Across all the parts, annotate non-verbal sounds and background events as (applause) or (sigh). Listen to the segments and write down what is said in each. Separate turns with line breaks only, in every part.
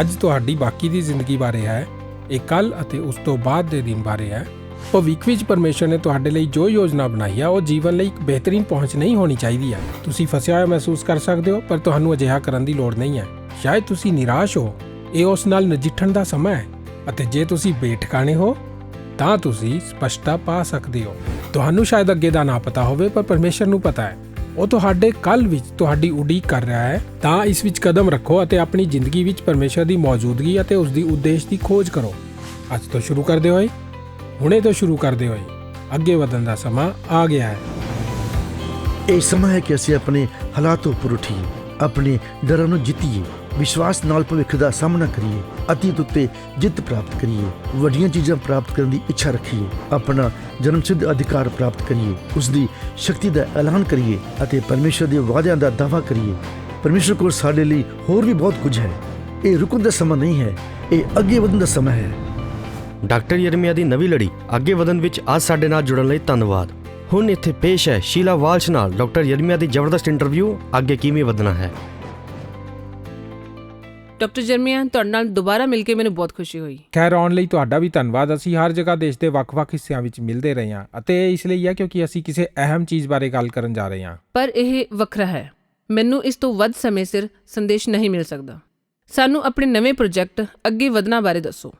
ਅੱਜ ਤੁਹਾਡੀ ਬਾਕੀ ਦੀ ਜ਼ਿੰਦਗੀ ਬਾਰੇ ਹੈ, ਇਹ ਕੱਲ ਅਤੇ ਉਸ ਤੋਂ ਬਾਅਦ ਦੇ ਦਿਨ ਬਾਰੇ ਹੈ। ਭਵਿੱਖ ਵਿੱਚ ਪਰਮੇਸ਼ਰ ਨੇ ਤੁਹਾਡੇ ਲਈ ਜੋ ਯੋਜਨਾ ਬਣਾਈ ਹੈ ਉਹ ਜੀਵਨ ਲਈ ਇੱਕ ਬਿਹਤਰੀਨ ਪਹੁੰਚ ਨਹੀਂ ਹੋਣੀ ਚਾਹੀਦੀ ਹੈ ਤੁਸੀਂ ਫਸਿਆ ਹੋਇਆ ਮਹਿਸੂਸ ਕਰ ਸਕਦੇ ਹੋ, ਪਰ ਤੁਹਾਨੂੰ ਅਜਿਹਾ ਕਰਨ ਦੀ ਲੋੜ ਨਹੀਂ ਹੈ ਸ਼ਾਇਦ ਤੁਸੀਂ ਨਿਰਾਸ਼ ਹੋ, ਇਹ ਉਸ ਨਾਲ ਨਜਿੱਠਣ ਦਾ ਸਮਾਂ ਹੈ, ਅਤੇ ਜੇ ਤੁਸੀਂ ਬੇਠਕਾਣੇ ਹੋ, ਤਾਂ ਤੁਸੀਂ ਸਪਸ਼ਟਤਾ ਪਾ ਸਕਦੇ ਹੋ। ਤੁਹਾਨੂੰ ਸ਼ਾਇਦ ਅੱਗੇ ਦਾ ਨਾ ਪਤਾ ਹੋਵੇ, ਪਰ ਪਰਮੇਸ਼ਰ ਨੂੰ ਪਤਾ ਹੈ। ਉਹ ਤੁਹਾਡੇ ਕੱਲ ਵਿੱਚ ਤੁਹਾਡੀ ਉਡੀਕ ਕਰ ਰਿਹਾ ਹੈ, ਤਾਂ ਇਸ ਵਿੱਚ ਕਦਮ ਰੱਖੋ ਅਤੇ ਆਪਣੀ ਜ਼ਿੰਦਗੀ ਵਿੱਚ ਪਰਮੇਸ਼ਰ ਦੀ ਮੌਜੂਦਗੀ ਅਤੇ ਉਸ ਦੀ ਉਦੇਸ਼ ਦੀ ਖੋਜ ਕਰੋ। ਅੱਜ ਤੋਂ ਸ਼ੁਰੂ ਕਰਦੇ ਹੋਏ, ਹੁਣੇ ਤੋਂ ਸ਼ੁਰੂ ਕਰਦੇ ਹੋਏ, ਅੱਗੇ ਵਧਣ ਦਾ ਸਮਾਂ ਆ ਗਿਆ ਹੈ।
ਇਹ ਸਮਾਂ ਹੈ ਕਿ ਅਸੀਂ ਆਪਣੇ ਹਾਲਾਤ ਉੱਪਰ ਉੱਠੀਏ, ਆਪਣੇ ਡਰਾਂ ਨੂੰ ਜਿੱਤੀਏ। ਵਿਸ਼ਵਾਸ ਨਾਲ ਭਵਿੱਖ ਦਾ ਸਾਹਮਣਾ ਕਰੀਏ ਅਤੀਤ ਉੱਤੇ ਜਿੱਤ ਪ੍ਰਾਪਤ ਕਰੀਏ, ਵੱਡੀਆਂ ਚੀਜ਼ਾਂ ਪ੍ਰਾਪਤ ਕਰਨ ਦੀ ਇੱਛਾ ਰੱਖੀਏ, ਆਪਣਾ ਜਨਮਸਿੱਧ ਅਧਿਕਾਰ ਪ੍ਰਾਪਤ ਕਰੀਏ ਉਸ ਦੀ ਸ਼ਕਤੀ ਦਾ ਐਲਾਨ ਕਰੀਏ ਅਤੇ ਪਰਮੇਸ਼ਰ ਦੇ ਵਾਅਦਿਆਂ ਦਾ ਦਾਅਵਾ ਕਰੀਏ। ਪਰਮੇਸ਼ਰ ਕੋਲ ਸਾਡੇ ਲਈ ਹੋਰ ਵੀ ਬਹੁਤ ਕੁਝ ਹੈ। ਇਹ ਰੁਕਣ ਦਾ ਸਮਾਂ ਨਹੀਂ ਹੈ, ਇਹ ਅੱਗੇ ਵਧਣ ਦਾ ਸਮਾਂ ਹੈ।
ਡਾਕਟਰ ਯਰਮੀਆ ਦੀ ਨਵੀਂ ਲੜੀ ਅੱਗੇ ਵਧਣ ਵਿੱਚ ਅੱਜ ਸਾਡੇ ਨਾਲ ਜੁੜਨ ਲਈ ਧੰਨਵਾਦ। ਹੁਣ ਇੱਥੇ ਪੇਸ਼ ਹੈ ਸ਼ੀਲਾ ਵਾਲਸ਼ ਨਾਲ ਡਾਕਟਰ ਯਰਮੀਆ ਦੀ ਜ਼ਬਰਦਸਤ ਇੰਟਰਵਿਊ, ਅੱਗੇ ਕਿਵੇਂ ਵਧਣਾ ਹੈ?
ਡਾਕਟਰ ਜਰਮੀਆ ਤੁਹਾਡੇ ਨਾਲ ਦੁਬਾਰਾ ਮਿਲ ਕੇ ਮੈਨੂੰ ਬਹੁਤ ਖੁਸ਼ੀ ਹੋਈ।
ਖੈਰ ਆਉਣ ਲਈ ਤੁਹਾਡਾ ਵੀ ਧੰਨਵਾਦ। ਅਸੀਂ ਹਰ ਜਗ੍ਹਾ ਦੇਸ਼ ਦੇ ਵੱਖ-ਵੱਖ ਹਿੱਸਿਆਂ ਵਿੱਚ ਮਿਲਦੇ ਰਹੇ ਹਾਂ ਅਤੇ ਇਹ ਇਸ ਲਈ ਹੈ ਕਿਉਂਕਿ ਅਸੀਂ ਕਿਸੇ ਅਹਿਮ ਚੀਜ਼ ਬਾਰੇ ਗੱਲ ਕਰਨ ਜਾ ਰਹੇ ਹਾਂ।
ਪਰ ਇਹ ਵੱਖਰਾ ਹੈ। ਮੈਨੂੰ ਇਸ ਤੋਂ ਵੱਧ ਸਮੇਂ ਸਿਰ ਸੰਦੇਸ਼ ਨਹੀਂ ਮਿਲ ਸਕਦਾ। ਸਾਨੂੰ ਆਪਣੇ ਨਵੇਂ ਪ੍ਰੋਜੈਕਟ ਅੱਗੇ ਵਧਣਾ ਬਾਰੇ ਦੱਸੋ।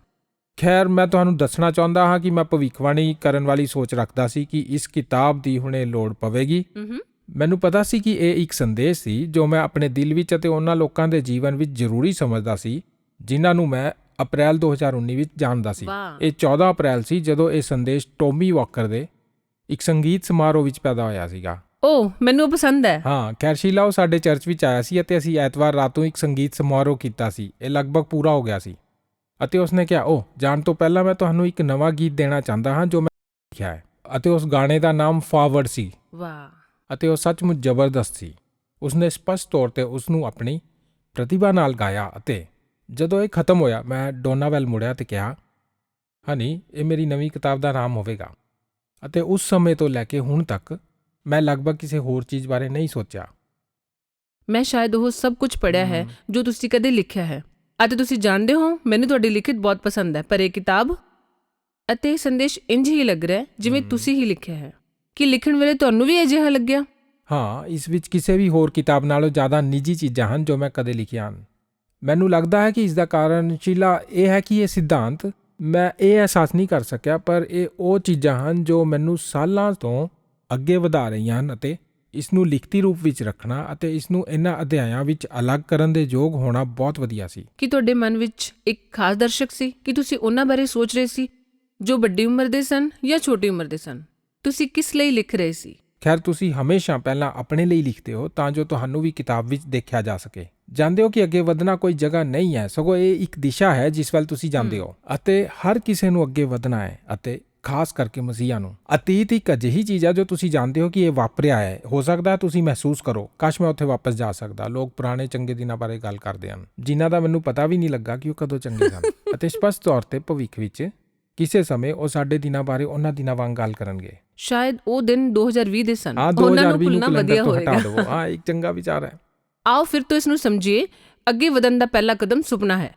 ਖੈਰ ਮੈਂ ਤੁਹਾਨੂੰ ਦੱਸਣਾ ਚਾਹੁੰਦਾ ਹਾਂ ਕਿ ਮੈਂ ਭਵਿੱਖਬਾਣੀ ਕਰਨ ਵਾਲੀ ਸੋਚ ਰੱਖਦਾ ਸੀ ਕਿ ਇਸ ਕਿਤਾਬ ਦੀ ਹੁਣੇ ਲੋੜ ਪਵੇਗੀ।
ਹੂੰ
ਮੈਨੂੰ ਪਤਾ ਸੀ ਕਿ ਇਹ ਇੱਕ ਸੰਦੇਸ਼ ਸੀ ਜੋ ਮੈਂ ਆਪਣੇ ਦਿਲ ਵਿੱਚ ਅਤੇ ਉਹਨਾਂ ਲੋਕਾਂ ਦੇ ਜੀਵਨ ਵਿੱਚ ਜ਼ਰੂਰੀ ਸਮਝਦਾ ਸੀ ਜਿਨ੍ਹਾਂ ਨੂੰ ਮੈਂ ਅਪ੍ਰੈਲ 2019 ਵਿੱਚ ਜਾਣਦਾ ਸੀ। ਇਹ 14 ਅਪ੍ਰੈਲ ਸੀ ਜਦੋਂ ਇਹ ਸੰਦੇਸ਼ ਟੋਮੀ ਵਾਕਰ ਦੇ ਇੱਕ ਸੰਗੀਤ ਸਮਾਰੋਹ ਵਿੱਚ ਪੈਦਾ ਹੋਇਆ ਸੀਗਾ।
ਓ ਮੈਨੂੰ ਪਸੰਦ ਹੈ।
ਹਾਂ ਕੈਰਸ਼ੀਲਾ ਉਹ ਸਾਡੇ ਚਰਚ ਵਿੱਚ ਆਇਆ ਸੀ ਅਤੇ ਅਸੀਂ ਐਤਵਾਰ ਰਾਤ ਨੂੰ ਇੱਕ ਸੰਗੀਤ ਸਮਾਰੋਹ ਕੀਤਾ ਸੀ। ਇਹ ਲਗਭਗ ਪੂਰਾ ਹੋ ਗਿਆ ਸੀ। ਅਤੇ ਉਸਨੇ ਕਿਹਾ ਉਹ ਜਾਣ ਤੋਂ ਪਹਿਲਾਂ ਮੈਂ ਤੁਹਾਨੂੰ ਇੱਕ ਨਵਾਂ ਗੀਤ ਦੇਣਾ ਚਾਹੁੰਦਾ ਹਾਂ ਜੋ ਮੈਂ ਲਿਖਿਆ ਹੈ ਅਤੇ ਉਸ ਗਾਣੇ ਦਾ ਨਾਮ ਫਾਰਵਰਡ ਸੀ।
ਵਾਹ।
ਅਤੇ ਉਹ ਸੱਚਮੁੱਚ ਜ਼ਬਰਦਸਤ ਸੀ। ਉਸਨੇ ਸਪਸ਼ਟ ਤੌਰ ਤੇ ਉਸ ਨੂੰ ਆਪਣੀ ਪ੍ਰਤਿਭਾ ਨਾਲ ਗਾਇਆ ਅਤੇ ਜਦੋਂ ਇਹ ਖਤਮ ਹੋਇਆ ਮੈਂ ਡੋਨਾਵੈਲ ਮੁੜਿਆ ਤੇ ਕਿਹਾ ਹਨੀ ਇਹ ਮੇਰੀ ਨਵੀਂ ਕਿਤਾਬ ਦਾ ਨਾਮ ਹੋਵੇਗਾ। ਅਤੇ ਉਸ ਸਮੇਂ ਤੋਂ ਲੈ ਕੇ ਹੁਣ ਤੱਕ ਮੈਂ ਲਗਭਗ ਕਿਸੇ ਹੋਰ ਚੀਜ਼ ਬਾਰੇ ਨਹੀਂ ਸੋਚਿਆ।
ਮੈਂ ਸ਼ਾਇਦ ਉਹ ਸਭ ਕੁਝ ਪੜ੍ਹਿਆ ਹੈ ਜੋ ਤੁਸੀਂ ਕਦੇ ਲਿਖਿਆ ਹੈ। ਅਤੇ ਤੁਸੀਂ ਜਾਣਦੇ ਹੋ ਮੈਨੂੰ ਤੁਹਾਡੀ ਲਿਖਤ ਬਹੁਤ ਪਸੰਦ ਹੈ ਪਰ ਇਹ ਕਿਤਾਬ ਅਤੇ ਸੰਦੇਸ਼ ਇੰਜ ਹੀ ਲੱਗ ਰਿਹਾ ਜਿਵੇਂ ਤੁਸੀਂ ਹੀ ਲਿਖਿਆ ਹੈ। ਕਿ ਲਿਖਣ ਵੇਲੇ ਤੁਹਾਨੂੰ ਵੀ ਅਜਿਹਾ ਲੱਗਿਆ?
ਹਾਂ ਇਸ ਵਿੱਚ ਕਿਸੇ ਵੀ ਹੋਰ ਕਿਤਾਬ ਨਾਲੋਂ ਜ਼ਿਆਦਾ ਨਿੱਜੀ ਚੀਜ਼ਾਂ ਹਨ ਜੋ ਮੈਂ ਕਦੇ ਲਿਖੀਆਂ ਹਨ। ਮੈਨੂੰ ਲੱਗਦਾ ਹੈ ਕਿ ਇਸ ਦਾ ਕਾਰਨ ਸ਼ੀਲਾ ਇਹ ਹੈ ਕਿ ਇਹ ਸਿਧਾਂਤ ਮੈਂ ਇਹ ਅਹਿਸਾਸ ਨਹੀਂ ਕਰ ਸਕਿਆ ਪਰ ਇਹ ਉਹ ਚੀਜ਼ਾਂ ਹਨ ਜੋ ਮੈਨੂੰ ਸਾਲਾਂ ਤੋਂ ਅੱਗੇ ਵਧਾ ਰਹੀਆਂ ਹਨ ਅਤੇ ਇਸ ਨੂੰ ਲਿਖਤੀ ਰੂਪ ਵਿੱਚ ਰੱਖਣਾ ਅਤੇ ਇਸ ਨੂੰ ਇਹਨਾਂ ਅਧਿਆਇਆਂ ਵਿੱਚ ਅਲੱਗ ਕਰਨ ਦੇ ਯੋਗ ਹੋਣਾ ਬਹੁਤ ਵਧੀਆ ਸੀ।
ਕਿ ਤੁਹਾਡੇ ਮਨ ਵਿੱਚ ਇੱਕ ਖਾਸ ਦਰਸ਼ਕ ਸੀ? ਕਿ ਤੁਸੀਂ ਉਹਨਾਂ ਬਾਰੇ ਸੋਚ ਰਹੇ ਸੀ ਜੋ ਵੱਡੀ ਉਮਰ ਦੇ ਸਨ ਜਾਂ ਛੋਟੀ ਉਮਰ ਦੇ ਸਨ? ਤੁਸੀਂ ਕਿਸ ਲਈ ਲਿਖ ਰਹੇ ਸੀ?
ਖੈਰ ਤੁਸੀਂ ਹਮੇਸ਼ਾ ਪਹਿਲਾਂ ਆਪਣੇ ਲਈ ਲਿਖਦੇ ਹੋ ਤਾਂ ਜੋ ਤੁਹਾਨੂੰ ਵੀ ਕਿਤਾਬ ਵਿੱਚ ਦੇਖਿਆ ਜਾ ਸਕੇ। ਜਾਣਦੇ ਹੋ ਕਿ ਅੱਗੇ ਵਧਣਾ ਕੋਈ ਜਗ੍ਹਾ ਨਹੀਂ ਹੈ ਸਗੋਂ ਇਹ ਇੱਕ ਦਿਸ਼ਾ ਹੈ ਜਿਸ ਵੱਲ ਤੁਸੀਂ ਜਾਂਦੇ ਹੋ। ਅਤੇ ਹਰ ਕਿਸੇ ਨੂੰ ਅੱਗੇ ਵਧਣਾ ਹੈ ਅਤੇ ਖਾਸ ਕਰਕੇ ਮਸੀਹਾਂ ਨੂੰ। ਅਤੀਤ ਇੱਕ ਅਜਿਹੀ ਚੀਜ਼ ਹੈ ਜੋ ਤੁਸੀਂ ਜਾਣਦੇ ਹੋ ਕਿ ਇਹ ਵਾਪਰਿਆ ਹੈ। ਹੋ ਸਕਦਾ ਹੈ ਤੁਸੀਂ ਮਹਿਸੂਸ ਕਰੋ ਕਾਸ਼ ਮੈਂ ਉੱਥੇ ਵਾਪਸ ਜਾ ਸਕਦਾ। ਲੋਕ ਪੁਰਾਣੇ ਚੰਗੇ ਦਿਨਾਂ ਬਾਰੇ ਗੱਲ ਕਰਦੇ ਹਨ ਜਿਨ੍ਹਾਂ ਦਾ ਮੈਨੂੰ ਪਤਾ ਵੀ ਨਹੀਂ ਲੱਗਾ ਕਿ ਉਹ ਕਦੋਂ ਚੰਗੇ ਸਨ। (laughs) ਅਤੇ ਸਪਸ਼ਟ ਤੌਰ ਤੇ ਭਵਿੱਖ ਵਿੱਚ ਕਿਸੇ ਸਮੇਂ ਉਹ ਸਾਡੇ ਦਿਨਾਂ ਬਾਰੇ ਉਹਨਾਂ ਦਿਨਾਂ ਵਾਂਗ ਗੱਲ ਕਰਨਗੇ।
ਸ਼ਾਇਦ ਉਹ ਦਿਨ 2020 ਦੇ ਸਨ। ਉਹਨਾਂ
2020
ਨੂੰ ਭੁੱਲਣਾ ਵਧੀਆ
ਦੇਵੋ। ਹਾਂ ਇੱਕ ਚੰਗਾ ਵਿਚਾਰ ਹੈ।
ਆਓ ਫਿਰ ਤੋਂ ਇਸ ਨੂੰ ਸਮਝੀਏ। ਅੱਗੇ ਵਧਣ ਦਾ ਪਹਿਲਾ ਕਦਮ ਸੁਪਨਾ ਹੈ।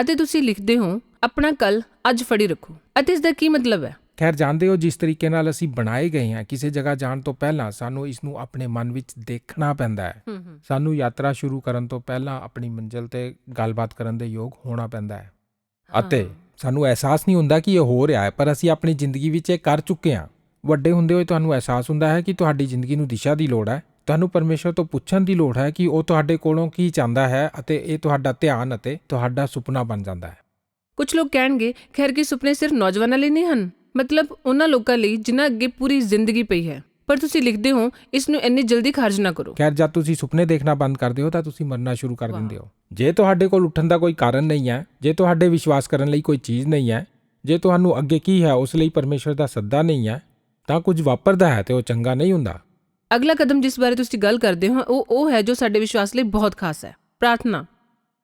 ਅਤੇ ਤੁਸੀਂ ਲਿਖਦੇ ਹੋ ਆਪਣਾ ਕੱਲ ਅੱਜ ਫੜੀ ਰੱਖੋ। ਅਤੇ ਇਸ ਦਾ ਕੀ ਮਤਲਬ ਹੈ?
ਖੈਰ ਜਾਣਦੇ ਹੋ ਜਿਸ ਤਰੀਕੇ ਨਾਲ ਅਸੀਂ ਬਣਾਏ ਗਏ ਹਾਂ ਕਿਸੇ ਜਗ੍ਹਾ ਜਾਣ ਤੋਂ ਪਹਿਲਾਂ ਸਾਨੂੰ ਇਸ ਨੂੰ ਆਪਣੇ ਮਨ ਵਿੱਚ ਦੇਖਣਾ ਪੈਂਦਾ ਹੂੰ। ਸਾਨੂੰ ਯਾਤਰਾ ਸ਼ੁਰੂ ਕਰਨ ਤੋਂ ਪਹਿਲਾਂ ਆਪਣੀ ਮੰਜ਼ਿਲ ਤੇ ਗੱਲਬਾਤ ਕਰਨ ਦੇ ਯੋਗ ਹੋਣਾ ਪੈਂਦਾ ਹੈ। ਅਤੇ ਸਾਨੂੰ ਅਹਿਸਾਸ ਨਹੀਂ ਹੁੰਦਾ ਕਿ ਇਹ ਹੋ ਰਿਹਾ ਹੈ ਪਰ ਅਸੀਂ ਆਪਣੀ ਜ਼ਿੰਦਗੀ ਵਿੱਚ ਇਹ ਕਰ ਚੁੱਕੇ ਹਾਂ। ਵੱਡੇ ਹੁੰਦੇ ਹੋਏ ਤੁਹਾਨੂੰ ਅਹਿਸਾਸ ਹੁੰਦਾ ਹੈ ਕਿ ਤੁਹਾਡੀ ਜ਼ਿੰਦਗੀ ਨੂੰ ਦਿਸ਼ਾ ਦੀ ਲੋੜ ਹੈ। ਤੁਹਾਨੂੰ ਪਰਮੇਸ਼ਰ ਤੋਂ ਪੁੱਛਣ ਦੀ ਲੋੜ ਹੈ ਕਿ ਉਹ ਤੁਹਾਡੇ ਕੋਲੋਂ ਕੀ ਚਾਹੁੰਦਾ ਹੈ ਅਤੇ ਇਹ ਤੁਹਾਡਾ ਧਿਆਨ ਅਤੇ ਤੁਹਾਡਾ ਸੁਪਨਾ ਬਣ ਜਾਂਦਾ ਹੈ।
ਕੁਝ ਲੋਕ ਕਹਿਣਗੇ ਖੈਰ ਕਿ ਸੁਪਨੇ ਸਿਰਫ ਨੌਜਵਾਨਾਂ ਲਈ ਨਹੀਂ ਹਨ? ਮਤਲਬ ਉਹਨਾਂ ਲੋਕਾਂ ਲਈ ਜਿਨ੍ਹਾਂ ਅੱਗੇ ਪੂਰੀ ਜ਼ਿੰਦਗੀ ਪਈ ਹੈ। ਪਰ ਤੁਸੀਂ ਲਿਖਦੇ ਹੋ ਇਸ ਨੂੰ ਇੰਨੀ ਜਲਦੀ ਖਾਰਜ ਨਾ ਕਰੋ।
ਖੈਰ ਜਦ ਤੁਸੀਂ ਸੁਪਨੇ ਦੇਖਣਾ ਬੰਦ ਕਰਦੇ ਹੋ ਤਾਂ ਤੁਸੀਂ ਮਰਨਾ ਸ਼ੁਰੂ ਕਰ ਦਿੰਦੇ ਹੋ। ਜੇ ਤੁਹਾਡੇ ਕੋਲ ਉੱਠਣ ਦਾ ਕੋਈ ਕਾਰਨ ਨਹੀਂ ਹੈ ਜੇ ਤੁਹਾਡੇ ਵਿਸ਼ਵਾਸ ਕਰਨ ਲਈ ਕੋਈ ਚੀਜ਼ ਨਹੀਂ ਹੈ ਜੇ ਤੁਹਾਨੂੰ ਅੱਗੇ ਕੀ ਹੈ ਉਸ ਲਈ ਪਰਮੇਸ਼ਰ ਦਾ ਸੱਦਾ ਨਹੀਂ ਹੈ ਤਾਂ ਕੁਝ ਵਾਪਰਦਾ ਹੈ ਤੇ ਉਹ ਚੰਗਾ ਨਹੀਂ ਹੁੰਦਾ।
ਅਗਲਾ ਕਦਮ ਜਿਸ ਬਾਰੇ ਤੁਸੀਂ ਗੱਲ ਕਰਦੇ ਹੋ ਉਹ ਉਹ ਹੈ ਜੋ ਸਾਡੇ ਵਿਸ਼ਵਾਸ ਲਈ ਬਹੁਤ ਖਾਸ ਹੈ। ਪ੍ਰਾਰਥਨਾ।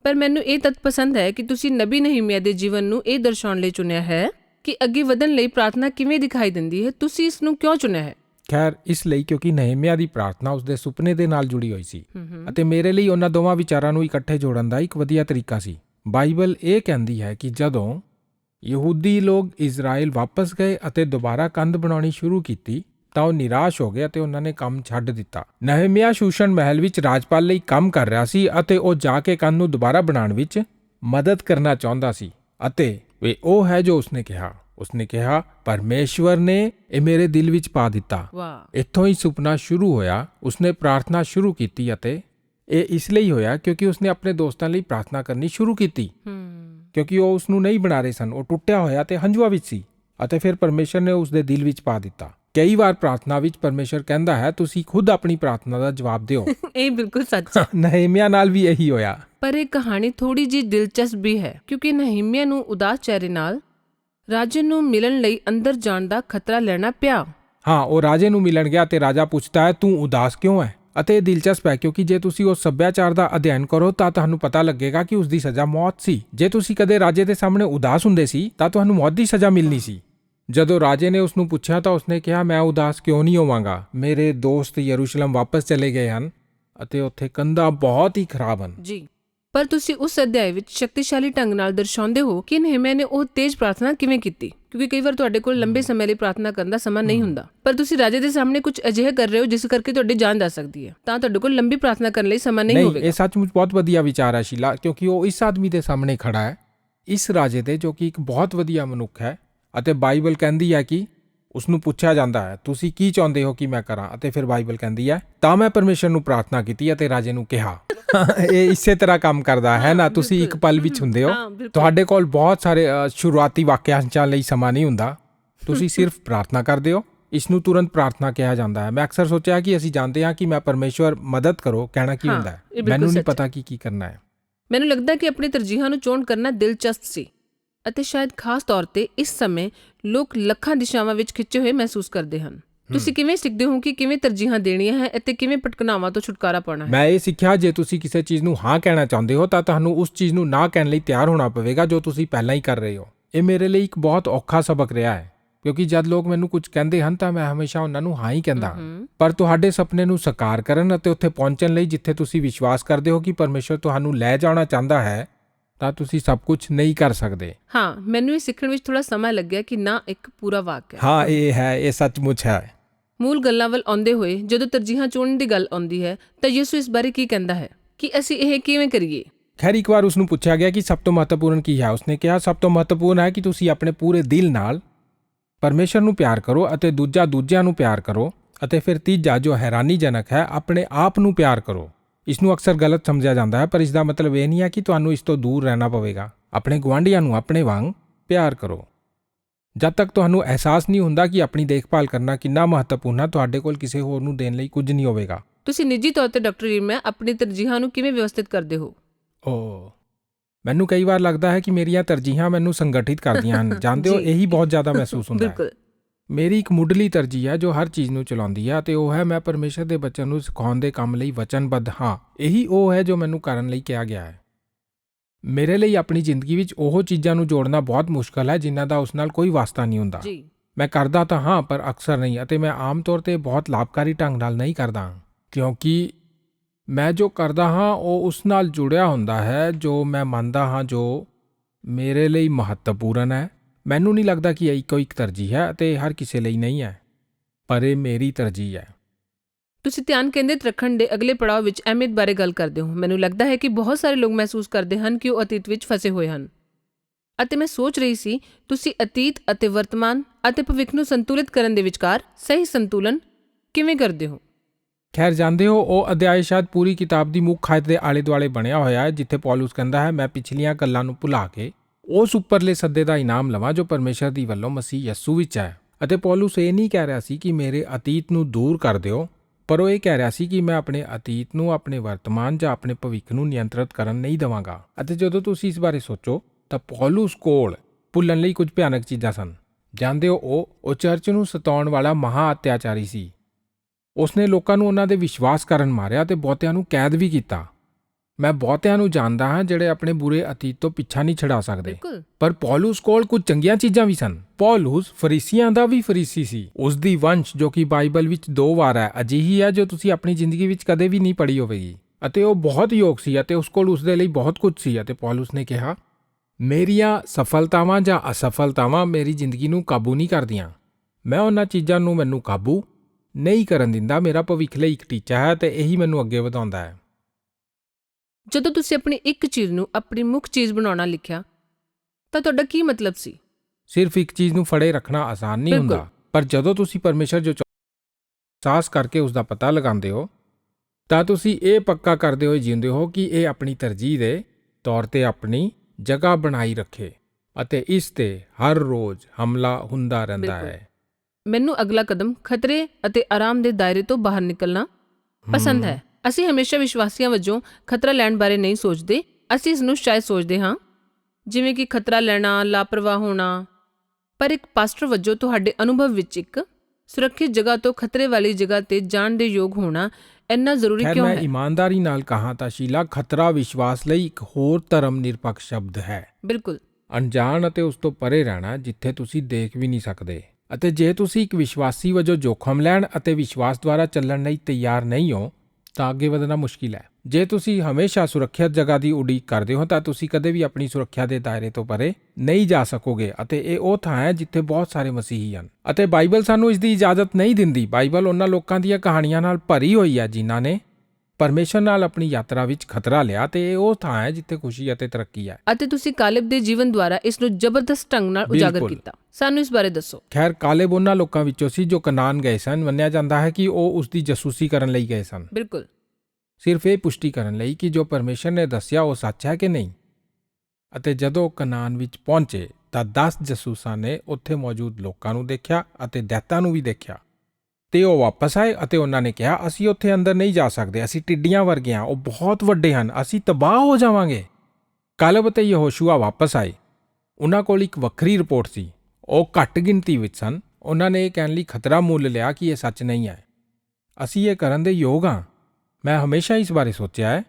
ਪਰ ਮੈਨੂੰ ਇਹ ਤੱਤ ਪਸੰਦ ਹੈ ਕਿ ਤੁਸੀਂ ਨਬੀ ਨਹਿਮੀਆ ਦੇ ਜੀਵਨ ਨੂੰ ਇਹ ਦਰਸਾਉਣ ਲਈ ਚੁਣਿਆ ਹੈ ਕਿ ਅੱਗੇ ਵਧਣ ਲਈ ਪ੍ਰਾਰਥਨਾ ਕਿਵੇਂ ਦਿਖਾਈ ਦਿੰਦੀ ਹੈ ਤੁਸੀਂ ਇਸ ਨੂੰ ਕਿਉਂ ਚੁਣਿਆ ਹੈ?
ਖੈਰ ਇਸ ਲਈ ਕਿਉਂਕਿ ਨਹਿਮਿਆ ਦੀ ਪ੍ਰਾਰਥਨਾ ਉਸ ਦੇ ਸੁਪਨੇ ਦੇ ਨਾਲ ਜੁੜੀ ਹੋਈ ਸੀ ਅਤੇ ਮੇਰੇ ਲਈ ਉਹਨਾਂ ਦੋਵਾਂ ਵਿਚਾਰਾਂ ਨੂੰ ਇਕੱਠੇ ਜੋੜਨ ਦਾ ਇੱਕ ਵਧੀਆ ਤਰੀਕਾ ਸੀ। ਬਾਈਬਲ ਇਹ ਕਹਿੰਦੀ ਹੈ ਕਿ ਜਦੋਂ ਯਹੂਦੀ ਲੋਕ ਇਜ਼ਰਾਈਲ ਵਾਪਸ ਗਏ ਅਤੇ ਦੁਬਾਰਾ ਕੰਧ ਬਣਾਉਣੀ ਸ਼ੁਰੂ ਕੀਤੀ ਤਾਂ ਉਹ ਨਿਰਾਸ਼ ਹੋ ਗਏ ਅਤੇ ਉਹਨਾਂ ਨੇ ਕੰਮ ਛੱਡ ਦਿੱਤਾ। ਨਹਿਮੀਆ ਸ਼ੂਸ਼ਨ ਮਹਿਲ ਵਿੱਚ ਰਾਜਪਾਲ ਲਈ ਕੰਮ ਕਰ ਰਿਹਾ ਸੀ ਅਤੇ ਉਹ ਜਾ ਕੇ ਕੰਧ ਨੂੰ ਦੁਬਾਰਾ ਬਣਾਉਣ ਵਿੱਚ ਮਦਦ ਕਰਨਾ ਚਾਹੁੰਦਾ ਸੀ ਅਤੇ ਇਹ ਉਹ ਹੈ ਜੋ ਉਸਨੇ ਕਿਹਾ। ਉਸਨੇ ਕਿਹਾ ਪਰਮੇਸ਼ਵਰ ਨੇ ਇਹ ਮੇਰੇ ਦਿਲ ਵਿੱਚ ਪਾ ਦਿੱਤਾ।
ਵਾਹ।
ਇੱਥੋਂ ਹੀ ਸੁਪਨਾ ਸ਼ੁਰੂ ਹੋਇਆ। ਉਸਨੇ ਪ੍ਰਾਰਥਨਾ ਸ਼ੁਰੂ ਕੀਤੀ ਅਤੇ ਇਹ ਇਸ ਲਈ ਹੋਇਆ ਕਿਉਂਕਿ ਉਸਨੇ ਆਪਣੇ ਦੋਸਤਾਂ ਲਈ ਪ੍ਰਾਰਥਨਾ ਕਰਨੀ ਸ਼ੁਰੂ ਕੀਤੀ।
ਹੂੰ।
ਕਿਉਂਕਿ ਉਹ ਉਸ ਨੂੰ ਨਹੀਂ ਬਣਾ ਰਹੇ ਸਨ। ਉਹ ਟੁੱਟਿਆ ਹੋਇਆ ਤੇ ਹੰਝੂਆਂ ਵਿੱਚ ਸੀ ਅਤੇ ਫਿਰ ਪਰਮੇਸ਼ਰ ਨੇ ਉਸ ਦੇ ਦਿਲ ਵਿੱਚ ਪਾ ਦਿੱਤਾ। ਕਈ ਵਾਰ ਪ੍ਰਾਰਥਨਾ ਵਿੱਚ ਪਰਮੇਸ਼ਰ ਕਹਿੰਦਾ ਹੈ ਤੁਸੀਂ ਖੁਦ ਆਪਣੀ ਪ੍ਰਾਰਥਨਾ ਦਾ ਜਵਾਬ ਦਿਓ। (laughs)
ਇਹ ਬਿਲਕੁਲ ਸੱਚ ਹੈ। (laughs)
ਨਹਿਮੀਆ ਨਾਲ ਵੀ ਇਹੀ ਹੋਇਆ।
ਪਰ ਇਹ ਕਹਾਣੀ ਥੋੜੀ ਜਿਹੀ ਦਿਲਚਸਪ ਵੀ ਹੈ ਕਿਉਂਕਿ ਨਹਿਮੀਆ ਨੂੰ ਉਦਾਸ ਚਿਹਰੇ ਨਾਲ ਰਾਜੇ ਨੂੰ ਮਿਲਣ ਲਈ ਅੰਦਰ ਜਾਣ ਦਾ ਖਤਰਾ ਲੈਣਾ ਪਿਆ।
ਹਾਂ ਉਹ ਰਾਜੇ ਨੂੰ ਮਿਲਣ ਗਿਆ ਤੇ ਰਾਜਾ ਪੁੱਛਦਾ ਹੈ ਤੂੰ ਉਦਾਸ ਕਿਉਂ ਹੈ? ਅਤੇ ਇਹ ਦਿਲਚਸਪ ਹੈ ਕਿਉਂਕਿ ਜੇ ਤੁਸੀਂ ਉਸ ਸੱਭਿਆਚਾਰ ਦਾ ਅਧਿਐਨ ਕਰੋ ਤਾਂ ਤੁਹਾਨੂੰ ਪਤਾ ਲੱਗੇਗਾ ਕਿ ਉਸ ਦੀ ਸਜ਼ਾ ਮੌਤ ਸੀ। ਜੇ ਤੁਸੀਂ ਕਦੇ ਰਾਜੇ ਦੇ ਸਾਹਮਣੇ ਉਦਾਸ ਹੁੰਦੇ ਸੀ, ਤਾਂ ਤੁਹਾਨੂੰ ਮੌਤ ਦੀ ਸਜ਼ਾ ਮਿਲਣੀ ਸੀ। ਜਦੋਂ ਰਾਜੇ ਨੇ ਉਸ ਨੂੰ ਪੁੱਛਿਆ ਤਾਂ ਉਸਨੇ ਕਿਹਾ, ਮੈਂ ਉਦਾਸ ਕਿਉਂ ਨਹੀਂ ਹੋਵਾਂਗਾ? ਮੇਰੇ ਦੋਸਤ ਯਰੂਸ਼ਲਮ ਵਾਪਸ ਚਲੇ ਗਏ ਹਨ ਅਤੇ ਉੱਥੇ ਕੰਧਾਂ ਬਹੁਤ ਹੀ ਖਰਾਬ ਹਨ।
ਜੀ। ਪਰ ਤੁਸੀਂ ਉਸ ਅਧਿਆਇ ਵਿੱਚ ਸ਼ਕਤੀਸ਼ਾਲੀ ਢੰਗ ਨਾਲ ਦਰਸਾਉਂਦੇ ਹੋ ਕਿ ਨਹਿਮੀਆ ਨੇ ਉਹ ਤੇਜ਼ ਪ੍ਰਾਰਥਨਾ ਕਿਵੇਂ ਕੀਤੀ? ਕਿਉਂਕਿ ਕਈ ਵਾਰ ਤੁਹਾਡੇ ਕੋਲ ਲੰਬੇ ਸਮੇਂ ਲਈ ਪ੍ਰਾਰਥਨਾ ਕਰਨ ਦਾ ਸਮਾਂ ਨਹੀਂ ਹੁੰਦਾ। ਪਰ ਤੁਸੀਂ ਰਾਜੇ ਦੇ ਸਾਹਮਣੇ ਕੁਝ ਅਜਿਹਾ ਕਰ ਰਹੇ ਹੋ ਜਿਸ ਕਰਕੇ ਤੁਹਾਡੀ ਜਾਨ ਜਾ ਸਕਦੀ ਹੈ। ਤਾਂ ਤੁਹਾਡੇ ਕੋਲ ਲੰਬੀ ਪ੍ਰਾਰਥਨਾ ਕਰਨ ਲਈ ਸਮਾਂ ਨਹੀਂ
ਨਹੀਂ
ਹੋਵੇਗਾ।
ਇਹ ਸੱਚਮੁੱਚ ਬਹੁਤ ਵਧੀਆ ਵਿਚਾਰ ਹੈ ਸ਼ੀਲਾ ਕਿਉਂਕਿ ਉਹ ਇਸ ਆਦਮੀ ਦੇ ਸਾਹਮਣੇ ਖੜਾ ਹੈ ਇਸ ਰਾਜੇ ਦੇ ਜੋ ਕਿ ਇੱਕ ਬਹੁਤ ਵਧੀਆ ਮਨੁੱਖ ਹੈ ਅਤੇ ਬਾਈਬਲ ਕਹਿੰਦੀ ਹੈ ਕਿ ਉਸ ਨੂੰ ਪੁੱਛਿਆ ਜਾਂਦਾ ਹੈ ਤੁਸੀਂ ਕੀ ਚਾਹੁੰਦੇ ਹੋ ਕਿ ਮੈਂ ਕਰਾਂ? ਅਤੇ ਫਿਰ ਬਾਈਬਲ ਕਹਿੰਦੀ ਹੈ ਤਾਂ ਮੈਂ ਪਰਮੇਸ਼ਰ ਨੂੰ ਪ੍ਰਾਰਥਨਾ ਕੀਤੀ ਅਤੇ ਰਾਜੇ ਨੂੰ ਕਿਹਾ। (laughs) ਇਹ ਇਸੇ ਤਰ੍ਹਾਂ ਕੰਮ ਕਰਦਾ ਹੈ ਨਾ? ਤੁਸੀਂ ਇੱਕ ਪਲ ਵਿੱਚ ਹੁੰਦੇ ਹੋ। ਤੁਹਾਡੇ ਕੋਲ ਬਹੁਤ ਸਾਰੇ ਸ਼ੁਰੂਆਤੀ ਵਾਕਿਆਂਸ਼ਾਂ ਲਈ ਸਮਾਂ ਨਹੀਂ ਹੁੰਦਾ। ਤੁਸੀਂ (laughs) ਸਿਰਫ ਪ੍ਰਾਰਥਨਾ ਕਰਦੇ ਹੋ। ਇਸ ਨੂੰ ਤੁਰੰਤ ਪ੍ਰਾਰਥਨਾ ਕਿਹਾ ਜਾਂਦਾ ਹੈ। ਮੈਂ ਅਕਸਰ ਸੋਚਿਆ ਕਿ ਅਸੀਂ ਜਾਣਦੇ ਹਾਂ ਕਿ ਮੈਂ ਪਰਮੇਸ਼ਵਰ ਮਦਦ ਕਰੋ ਕਹਿਣਾ ਕੀ ਹੁੰਦਾ ਹੈ? ਮੈਨੂੰ ਨਹੀਂ। ਪਤਾ ਕਿ ਕੀ ਕਰਨਾ ਹੈ।
ਮੈਨੂੰ ਲੱਗਦਾ ਕਿ ਆਪਣੀ ਤਰਜੀਹਾਂ ਨੂੰ ਚੋਣ ਕਰਨਾ ਦਿਲਚਸਪ ਸੀ। ਅਤੇ ਸ਼ਾਇਦ ਖਾਸ ਤੌਰ ਤੇ ਇਸ ਸਮੇਂ ਲੋਕ ਲੱਖਾਂ ਦਿਸ਼ਾਵਾਂ ਵਿੱਚ ਖਿੱਚੇ ਹੋਏ ਮਹਿਸੂਸ ਕਰਦੇ ਹਨ। ਤੁਸੀਂ ਕਿਵੇਂ ਸਿੱਖਦੇ ਹੋ ਕਿ ਕਿਵੇਂ ਤਰਜੀਹਾਂ ਦੇਣੀਆਂ ਹੈ ਅਤੇ ਕਿਵੇਂ ਭਟਕਣਾਵਾਂ ਤੋਂ ਛੁਟਕਾਰਾ ਪਾਉਣਾ ਹੈ?
ਮੈਂ ਇਹ ਸਿੱਖਿਆ ਜੇ ਤੁਸੀਂ ਕਿਸੇ ਚੀਜ਼ ਨੂੰ ਹਾਂ ਕਹਿਣਾ ਚਾਹੁੰਦੇ ਹੋ ਤਾਂ ਤੁਹਾਨੂੰ ਉਸ ਚੀਜ਼ ਨੂੰ ਨਾ ਕਹਿਣ ਲਈ ਤਿਆਰ ਹੋਣਾ ਪਵੇਗਾ ਜੋ ਤੁਸੀਂ ਪਹਿਲਾਂ ਹੀ ਕਰ ਰਹੇ ਹੋ। ਇਹ ਮੇਰੇ ਲਈ ਇੱਕ ਬਹੁਤ ਔਖਾ ਸਬਕ ਰਿਹਾ ਹੈ ਕਿਉਂਕਿ ਜਦ ਲੋਕ ਮੈਨੂੰ ਕੁਝ ਕਹਿੰਦੇ ਹਨ ਤਾਂ ਮੈਂ ਹਮੇਸ਼ਾ ਉਹਨਾਂ ਨੂੰ ਹਾਂ ਹੀ ਕਹਿੰਦਾ ਹਾਂ। ਪਰ ਤੁਹਾਡੇ ਸੁਪਨੇ ਨੂੰ ਸਾਕਾਰ ਕਰਨ ਅਤੇ ਉੱਥੇ ਪਹੁੰਚਣ ਲਈ ਜਿੱਥੇ ਤੁਸੀਂ ਵਿਸ਼ਵਾਸ ਕਰਦੇ ਹੋ ਕਿ ਪਰਮੇਸ਼ਰ ਤੁਹਾਨੂੰ ਲੈ ਜਾਣਾ ਚਾਹੁੰਦਾ ਹੈ ਤਾਂ ਤੁਸੀਂ ਸਭ ਕੁਝ ਨਹੀਂ ਕਰ ਸਕਦੇ।
ਹਾਂ ਮੈਨੂੰ ਇਹ ਸਿੱਖਣ ਵਿੱਚ ਥੋੜਾ ਸਮਾਂ ਲੱਗਿਆ ਕਿ ਨਾ ਇੱਕ ਪੂਰਾ ਵਾਕ ਹੈ।
ਹਾਂ ਇਹ ਹੈ ਇਹ ਸੱਚਮੁੱਚ ਹੈ।
ਮੂਲ ਗੱਲਾਂ ਵੱਲ ਆਉਂਦੇ ਹੋਏ ਜਦੋਂ ਤਰਜੀਹਾਂ ਚੁਣਨ ਦੀ ਗੱਲ ਆਉਂਦੀ ਹੈ ਤਾਂ ਯਿਸੂ ਇਸ ਬਾਰੇ ਕੀ ਕਹਿੰਦਾ ਹੈ? ਕਿ ਅਸੀਂ ਇਹ ਕਿਵੇਂ ਕਰੀਏ?
ਖੈਰ ਇੱਕ ਵਾਰ ਉਸ ਨੂੰ ਪੁੱਛਿਆ ਗਿਆ ਕਿ ਸਭ ਤੋਂ ਮਹੱਤਵਪੂਰਨ ਕੀ ਹੈ ਉਸਨੇ ਕਿਹਾ ਸਭ ਤੋਂ ਮਹੱਤਵਪੂਰਨ ਹੈ ਕਿ ਤੁਸੀਂ ਆਪਣੇ ਪੂਰੇ ਦਿਲ ਨਾਲ ਪਰਮੇਸ਼ਰ ਨੂੰ ਪਿਆਰ ਕਰੋ ਅਤੇ ਦੂਜਾ ਦੂਜਿਆਂ ਨੂੰ ਪਿਆਰ ਕਰੋ ਅਤੇ ਫਿਰ ਤੀਜਾ ਜੋ ਹੈਰਾਨੀਜਨਕ ਹੈ ਆਪਣੇ ਆਪ ਨੂੰ ਪਿਆਰ ਕਰੋ। ਇਸ ਨੂੰ ਅਕਸਰ ਗਲਤ ਸਮਝਿਆ ਜਾਂਦਾ ਹੈ ਪਰ ਇਸ ਦਾ ਮਤਲਬ ਇਹ ਨਹੀਂ ਹੈ ਕਿ ਤੁਹਾਨੂੰ ਇਸ ਤੋਂ ਦੂਰ ਰਹਿਣਾ ਪਵੇਗਾ। ਆਪਣੇ ਗੁਆਂਢੀਆਂ ਨੂੰ ਆਪਣੇ ਵਾਂਗ ਪਿਆਰ ਕਰੋ। ਜਦ ਤੱਕ ਤੁਹਾਨੂੰ ਅਹਿਸਾਸ ਨਹੀਂ ਹੁੰਦਾ ਕਿ ਆਪਣੀ ਦੇਖਭਾਲ ਕਰਨਾ ਕਿੰਨਾ ਮਹੱਤਵਪੂਰਨ ਹੈ ਤੁਹਾਡੇ ਕੋਲ ਕਿਸੇ ਹੋਰ ਨੂੰ ਦੇਣ ਲਈ ਕੁਝ ਨਹੀਂ ਹੋਵੇਗਾ।
ਤੁਸੀਂ ਨਿੱਜੀ ਤੌਰ ਤੇ ਡਾਕਟਰ ਰੀਮਾ ਆਪਣੀ ਤਰਜੀਹਾਂ ਨੂੰ ਕਿਵੇਂ ਵਿਵਸਥਿਤ ਕਰਦੇ ਹੋ?
ਓ ਮੈਨੂੰ ਕਈ ਵਾਰ ਲੱਗਦਾ ਹੈ ਕਿ ਮੇਰੀਆਂ ਤਰਜੀਹਾਂ ਮੈਨੂੰ ਸੰਗਠਿਤ ਕਰਦੀਆਂ ਹਨ। (laughs) ਜਾਣਦੇ ਹੋ। ਇਹੀ ਬਹੁਤ ਜ਼ਿਆਦਾ ਮਹਿਸੂਸ ਹੁੰਦਾ ਹੈ।
ਬਿਲਕੁਲ।
ਮੇਰੀ ਇੱਕ ਮੁੱਢਲੀ ਤਰਜੀਹ ਹੈ ਜੋ ਹਰ ਚੀਜ਼ ਨੂੰ ਚਲਾਉਂਦੀ ਹੈ ਤੇ ਉਹ ਹੈ ਮੈਂ ਪਰਮੇਸ਼ਰ ਦੇ ਬੱਚਨ ਨੂੰ ਸਿਖਾਉਣ ਦੇ ਕੰਮ ਲਈ ਵਚਨਬੱਧ ਹਾਂ। ਇਹੀ ਉਹ ਹੈ ਜੋ ਮੈਨੂੰ ਕਰਨ ਲਈ ਕਿਹਾ ਗਿਆ ਹੈ। ਮੇਰੇ ਲਈ ਆਪਣੀ ਜ਼ਿੰਦਗੀ ਵਿੱਚ ਉਹ ਚੀਜ਼ਾਂ ਨੂੰ ਜੋੜਨਾ ਬਹੁਤ ਮੁਸ਼ਕਲ ਹੈ ਜਿਨ੍ਹਾਂ ਦਾ ਉਸ ਨਾਲ ਕੋਈ ਵਾਸਤਾ ਨਹੀਂ ਹੁੰਦਾ।
ਜੀ।
ਮੈਂ ਕਰਦਾ ਤਾਂ ਹਾਂ ਪਰ ਅਕਸਰ ਨਹੀਂ ਅਤੇ ਮੈਂ ਆਮ ਤੌਰ ਤੇ ਬਹੁਤ ਲਾਭਕਾਰੀ ਢੰਗ ਨਾਲ ਨਹੀਂ ਕਰਦਾ। ਕਿਉਂਕਿ ਮੈਂ ਜੋ ਕਰਦਾ ਹਾਂ ਉਹ ਉਸ ਨਾਲ ਜੁੜਿਆ ਹੁੰਦਾ ਹੈ ਜੋ ਮੈਂ ਮੰਨਦਾ ਹਾਂ ਜੋ ਮੇਰੇ ਲਈ ਮਹੱਤਵਪੂਰਨ ਹੈ। ਮੈਨੂੰ ਨਹੀਂ ਲੱਗਦਾ ਕਿ ਇਹ ਇੱਕੋ ਇੱਕ ਤਰਜੀਹ ਹੈ ਅਤੇ ਹਰ ਕਿਸੇ ਲਈ ਨਹੀਂ ਹੈ ਪਰ ਇਹ ਮੇਰੀ ਤਰਜੀਹ ਹੈ।
ਤੁਸੀਂ ਧਿਆਨ ਕੇਂਦਰਿਤ ਰੱਖਣ ਦੇ ਅਗਲੇ ਪੜਾਅ ਵਿੱਚ ਅਹਿਮੀਅਤ ਬਾਰੇ ਗੱਲ ਕਰਦੇ ਹੋ। ਮੈਨੂੰ ਲੱਗਦਾ ਹੈ ਕਿ ਬਹੁਤ ਸਾਰੇ ਲੋਕ ਮਹਿਸੂਸ ਕਰਦੇ ਹਨ ਕਿ ਉਹ ਅਤੀਤ ਵਿੱਚ ਫਸੇ ਹੋਏ ਹਨ। ਅਤੇ ਮੈਂ ਸੋਚ ਰਹੀ ਸੀ ਤੁਸੀਂ ਅਤੀਤ ਅਤੇ ਵਰਤਮਾਨ ਅਤੇ ਭਵਿੱਖ ਨੂੰ ਸੰਤੁਲਿਤ ਕਰਨ ਦੇ ਵਿਚਕਾਰ ਸਹੀ ਸੰਤੁਲਨ ਕਿਵੇਂ ਕਰਦੇ ਹੋ?
ਖੈਰ ਜਾਣਦੇ ਹੋ ਉਹ ਅਧਿਆਇ ਸ਼ਾਇਦ ਪੂਰੀ ਕਿਤਾਬ ਦੀ ਮੁੱਖ ਖਾਇਤ ਦੇ ਆਲੇ ਦੁਆਲੇ ਬਣਿਆ ਹੋਇਆ ਹੈ ਜਿੱਥੇ ਪੌਲੁਸ ਕਹਿੰਦਾ ਹੈ ਮੈਂ ਪਿਛਲੀਆਂ ਗੱਲਾਂ ਨੂੰ ਭੁਲਾ ਕੇ ਉਸ ਉੱਪਰਲੇ ਸੱਦੇ ਦਾ ਇਨਾਮ ਲਵਾਂ ਜੋ ਪਰਮੇਸ਼ਰ ਦੀ ਵੱਲੋਂ ਮਸੀਹ ਯਸੂ ਵਿੱਚ ਹੈ। ਅਤੇ ਪੌਲੁਸ ਇਹ ਨਹੀਂ ਕਹਿ ਰਿਹਾ ਸੀ ਕਿ ਮੇਰੇ ਅਤੀਤ ਨੂੰ ਦੂਰ ਕਰ ਦਿਓ, ਪਰ ਉਹ ਇਹ ਕਹਿ ਰਿਹਾ ਸੀ ਕਿ ਮੈਂ ਆਪਣੇ ਅਤੀਤ ਨੂੰ ਆਪਣੇ ਵਰਤਮਾਨ ਜਾਂ ਆਪਣੇ ਭਵਿੱਖ ਨੂੰ ਨਿਯੰਤਰਿਤ ਕਰਨ ਨਹੀਂ ਦਵਾਂਗਾ। ਅਤੇ ਜਦੋਂ ਤੁਸੀਂ ਇਸ ਬਾਰੇ ਸੋਚੋ, ਤਾਂ ਪੌਲੁਸ ਕੋਲ ਭੁੱਲਣ ਲਈ ਕੁਝ ਭਿਆਨਕ ਚੀਜ਼ਾਂ ਸਨ। ਜਾਣਦੇ ਹੋ, ਉਹ ਉਹ ਚਰਚ ਨੂੰ ਸਤਾਉਣ ਵਾਲਾ ਮਹਾ ਅਤਿਆਚਾਰੀ ਸੀ। ਉਸਨੇ ਲੋਕਾਂ ਨੂੰ ਉਹਨਾਂ ਦੇ ਵਿਸ਼ਵਾਸ ਕਰਨ ਮਾਰਿਆ ਤੇ ਬਹੁਤਿਆਂ ਨੂੰ ਕੈਦ ਵੀ ਕੀਤਾ। ਮੈਂ ਬਹੁਤਿਆਂ ਨੂੰ ਜਾਣਦਾ ਹਾਂ ਜਿਹੜੇ ਆਪਣੇ ਬੁਰੇ ਅਤੀਤ ਤੋਂ ਪਿੱਛਾ ਨਹੀਂ ਛਡਾ ਸਕਦੇ।
ਬਿਲਕੁਲ।
ਪਰ ਪੌਲੁਸ ਕੋਲ ਕੁਝ ਚੰਗੀਆਂ ਚੀਜ਼ਾਂ ਵੀ ਸਨ। ਪੌਲੁਸ ਫਰੀਸੀਆਂ ਦਾ ਵੀ ਫਰੀਸੀ ਸੀ। ਉਸ ਦੀ ਵੰਸ਼ ਜੋ ਕਿ ਬਾਈਬਲ ਵਿੱਚ ਦੋ ਵਾਰ ਹੈ ਅਜਿਹੀ ਹੈ ਜੋ ਤੁਸੀਂ ਆਪਣੀ ਜ਼ਿੰਦਗੀ ਵਿੱਚ ਕਦੇ ਵੀ ਨਹੀਂ ਪੜ੍ਹੀ ਹੋਵੇਗੀ। ਅਤੇ ਉਹ ਬਹੁਤ ਯੋਗ ਸੀ ਅਤੇ ਉਸ ਕੋਲ ਉਸ ਦੇ ਲਈ ਬਹੁਤ ਕੁਝ ਸੀ ਅਤੇ ਪੌਲਸ ਨੇ ਕਿਹਾ ਮੇਰੀਆਂ ਸਫਲਤਾਵਾਂ ਜਾਂ ਅਸਫਲਤਾਵਾਂ ਮੇਰੀ ਜ਼ਿੰਦਗੀ ਨੂੰ ਕਾਬੂ ਨਹੀਂ ਕਰਦੀਆਂ। ਮੈਂ ਉਹਨਾਂ ਚੀਜ਼ਾਂ ਨੂੰ ਮੈਨੂੰ ਕਾਬੂ ਨਹੀਂ ਕਰਨ ਦਿੰਦਾ। ਮੇਰਾ ਭਵਿੱਖ ਲਈ ਇੱਕ ਟੀਚਾ ਹੈ ਤੇ ਇਹੀ ਮੈਨੂੰ ਅੱਗੇ ਵਧਾਉਂਦਾ ਹੈ।
ਜਦੋਂ ਤੁਸੀਂ ਆਪਣੀ ਇੱਕ ਚੀਜ਼ ਨੂੰ ਆਪਣੀ ਮੁੱਖ ਚੀਜ਼ ਬਣਾਉਣਾ ਲਿਖਿਆ ਤਾਂ ਤੁਹਾਡਾ ਕੀ ਮਤਲਬ ਸੀ?
ਸਿਰਫ ਇੱਕ ਚੀਜ਼ ਨੂੰ ਫੜੇ ਰੱਖਣਾ ਆਸਾਨ ਨਹੀਂ। ਹੁੰਦਾ। ਪਰ ਜਦੋਂ ਤੁਸੀਂ ਪਰਮੇਸ਼ਰ ਜੋ ਸਾਹਸ ਕਰਕੇ ਉਸ ਦਾ ਪਤਾ ਲਗਾਉਂਦੇ ਹੋ ਤਾਂ ਤੁਸੀਂ ਇਹ ਪੱਕਾ ਕਰਦੇ ਹੋਏ ਜਿਉਂਦੇ ਹੋ ਕਿ ਇਹ ਆਪਣੀ ਤਰਜੀਹ ਦੇ ਤੌਰ ਤੇ ਆਪਣੀ ਜਗ੍ਹਾ ਬਣਾਈ ਰੱਖੇ ਅਤੇ ਇਸ ਤੇ ਹਰ ਰੋਜ਼ ਹਮਲਾ ਹੁੰਦਾ ਰਹਿੰਦਾ। ਹੈ।
ਮੈਨੂੰ ਅਗਲਾ ਕਦਮ ਖਤਰੇ ਅਤੇ ਆਰਾਮ ਦੇ ਦਾਇਰੇ ਤੋਂ ਬਾਹਰ ਨਿਕਲਣਾ ਪਸੰਦ ਹੈ। ਅਸੀਂ ਹਮੇਸ਼ਾ ਵਿਸ਼ਵਾਸੀਆਂ ਵਜੋਂ ਖਤਰਾ ਲੈਣ ਬਾਰੇ ਨਹੀਂ ਸੋਚਦੇ। ਅਸੀਂ ਇਸ ਨੂੰ ਸ਼ਾਇਦ ਸੋਚਦੇ ਹਾਂ। ਜਿਵੇਂ ਕਿ ਖਤਰਾ ਲੈਣਾ ਲਾਪਰਵਾਹ ਹੋਣਾ। ਪਰ ਇੱਕ ਪਾਸਟਰ ਵਜੋਂ ਤੁਹਾਡੇ ਅਨੁਭਵ ਵਿੱਚ ਇੱਕ ਸੁਰੱਖਿਅਤ ਜਗ੍ਹਾ ਤੋਂ ਖਤਰੇ ਵਾਲੀ ਜਗ੍ਹਾ ਤੇ ਜਾਣ ਦੇ ਯੋਗ ਹੋਣਾ ਇੰਨਾ ਜ਼ਰੂਰੀ ਕਿਉਂ
ਮੈਂ
ਹੈ?
ਇਮਾਨਦਾਰੀ ਨਾਲ ਕਹਾਂ ਤਾਂ ਸ਼ੀਲਾ ਖਤਰਾ ਵਿਸ਼ਵਾਸ ਲਈ ਇੱਕ ਹੋਰ ਧਰਮ ਨਿਰਪੱਖ ਸ਼ਬਦ ਹੈ।
ਬਿਲਕੁਲ।
ਅਣਜਾਣ ਅਤੇ ਉਸ ਤੋਂ ਪਰੇ ਰਹਿਣਾ ਜਿੱਥੇ ਤੁਸੀਂ ਦੇਖ ਵੀ ਨਹੀਂ ਸਕਦੇ। ਅਤੇ ਜੇ ਤੁਸੀਂ ਇੱਕ ਵਿਸ਼ਵਾਸੀ ਵਜੋਂ ਜੋਖਮ ਲੈਣ ਅਤੇ ਵਿਸ਼ਵਾਸ ਦੁਆਰਾ ਚੱਲਣ ਲਈ ਤਿਆਰ ਨਹੀਂ ਹੋ ਤਾਂ ਅੱਗੇ ਵਧਣਾ ਮੁਸ਼ਕਿਲ ਹੈ। ਜੇ ਤੁਸੀਂ ਹਮੇਸ਼ਾ ਸੁਰੱਖਿਅਤ ਜਗ੍ਹਾ ਦੀ ਉਡੀਕ ਕਰਦੇ ਹੋ, ਤਾਂ ਤੁਸੀਂ ਕਦੇ ਵੀ ਆਪਣੀ ਸੁਰੱਖਿਆ ਦੇ ਦਾਇਰੇ ਤੋਂ ਪਰੇ ਨਹੀਂ ਜਾ ਸਕੋਗੇ ਅਤੇ ਇਹ ਉਹ ਥਾਂ ਹੈ ਜਿੱਥੇ ਬਹੁਤ ਸਾਰੇ ਮਸੀਹੀ ਹਨ। ਅਤੇ ਬਾਈਬਲ ਸਾਨੂੰ ਇਸ ਦੀ ਇਜਾਜ਼ਤ ਨਹੀਂ ਦਿੰਦੀ। ਬਾਈਬਲ ਉਹਨਾਂ ਲੋਕਾਂ ਦੀਆਂ ਕਹਾਣੀਆਂ ਨਾਲ ਭਰੀ ਹੋਈ ਹੈ ਜਿਨ੍ਹਾਂ ਨੇ ਪਰਮੇਸ਼ਰ ਨਾਲ ਆਪਣੀ ਯਾਤਰਾ ਵਿੱਚ ਖਤਰਾ ਲਿਆ ਤੇ ਇਹ ਉਹ ਥਾਂ ਹੈ ਜਿੱਥੇ ਖੁਸ਼ੀ ਅਤੇ ਤਰੱਕੀ ਹੈ।
ਅਤੇ ਤੁਸੀਂ ਕਾਲਿਬ ਦੇ ਜੀਵਨ ਦੁਆਰਾ ਇਸ ਨੂੰ ਜ਼ਬਰਦਸਤ ਢੰਗ ਨਾਲ ਉਜਾਗਰ
ਬਿਲਕੁਲ।
ਕੀਤਾ। ਸਾਨੂੰ ਇਸ ਬਾਰੇ ਦੱਸੋ।
ਖੈਰ ਕਾਲੇਬ ਉਹਨਾਂ ਲੋਕਾਂ ਵਿੱਚੋਂ ਸੀ ਜੋ ਕਨਾਨ ਗਏ ਸਨ। ਮੰਨਿਆ ਜਾਂਦਾ ਹੈ ਕਿ ਉਹ ਉਸ ਦੀ ਜਾਸੂਸੀ ਕਰਨ ਲਈ ਗਏ ਸਨ।
ਬਿਲਕੁਲ।
ਸਿਰਫ ਇਹ ਪੁਸ਼ਟੀ ਕਰਨ ਲਈ ਕਿ ਜੋ ਪਰਮੇਸ਼ਰ ਨੇ ਦੱਸਿਆ ਉਹ ਸੱਚ ਹੈ ਕਿ ਨਹੀਂ। ਅਤੇ ਜਦੋਂ ਕਨਾਨ ਵਿੱਚ ਪਹੁੰਚੇ ਤਾਂ 10 ਜਾਸੂਸਾਂ ਨੇ ਉੱਥੇ ਮੌਜੂਦ ਲੋਕਾਂ ਨੂੰ ਦੇਖਿਆ ਅਤੇ ਦੈਤਾਂ ਨੂੰ ਵੀ ਦੇਖਿਆ। ਤੇ ਉਹ ਵਾਪਸ ਆਏ ਅਤੇ ਉਹਨਾਂ ਨੇ ਕਿਹਾ, ਅਸੀਂ ਉੱਥੇ ਅੰਦਰ ਨਹੀਂ ਜਾ ਸਕਦੇ। ਅਸੀਂ ਟਿੱਡੀਆਂ ਵਰਗੇ ਹਾਂ। ਉਹ ਬਹੁਤ ਵੱਡੇ ਹਨ। ਅਸੀਂ ਤਬਾਹ ਹੋ ਜਾਵਾਂਗੇ। ਕਾਲਬ ਅਤੇ ਯਹੋਸ਼ੂਆ ਵਾਪਸ ਆਏ। ਉਹਨਾਂ ਕੋਲ ਇੱਕ ਵੱਖਰੀ ਰਿਪੋਰਟ ਸੀ। ਉਹ ਘੱਟ ਗਿਣਤੀ ਵਿੱਚ ਸਨ। ਉਹਨਾਂ ਨੇ ਇਹ ਕਹਿਣ ਲਈ ਖਤਰਾ ਮੁੱਲ ਲਿਆ ਕਿ ਇਹ ਸੱਚ ਨਹੀਂ ਹੈ। ਅਸੀਂ ਇਹ ਕਰਨ ਦੇ ਯੋਗ ਹਾਂ। ਮੈਂ ਹਮੇਸ਼ਾ ਇਸ ਬਾਰੇ ਸੋਚਿਆ ਹੈ।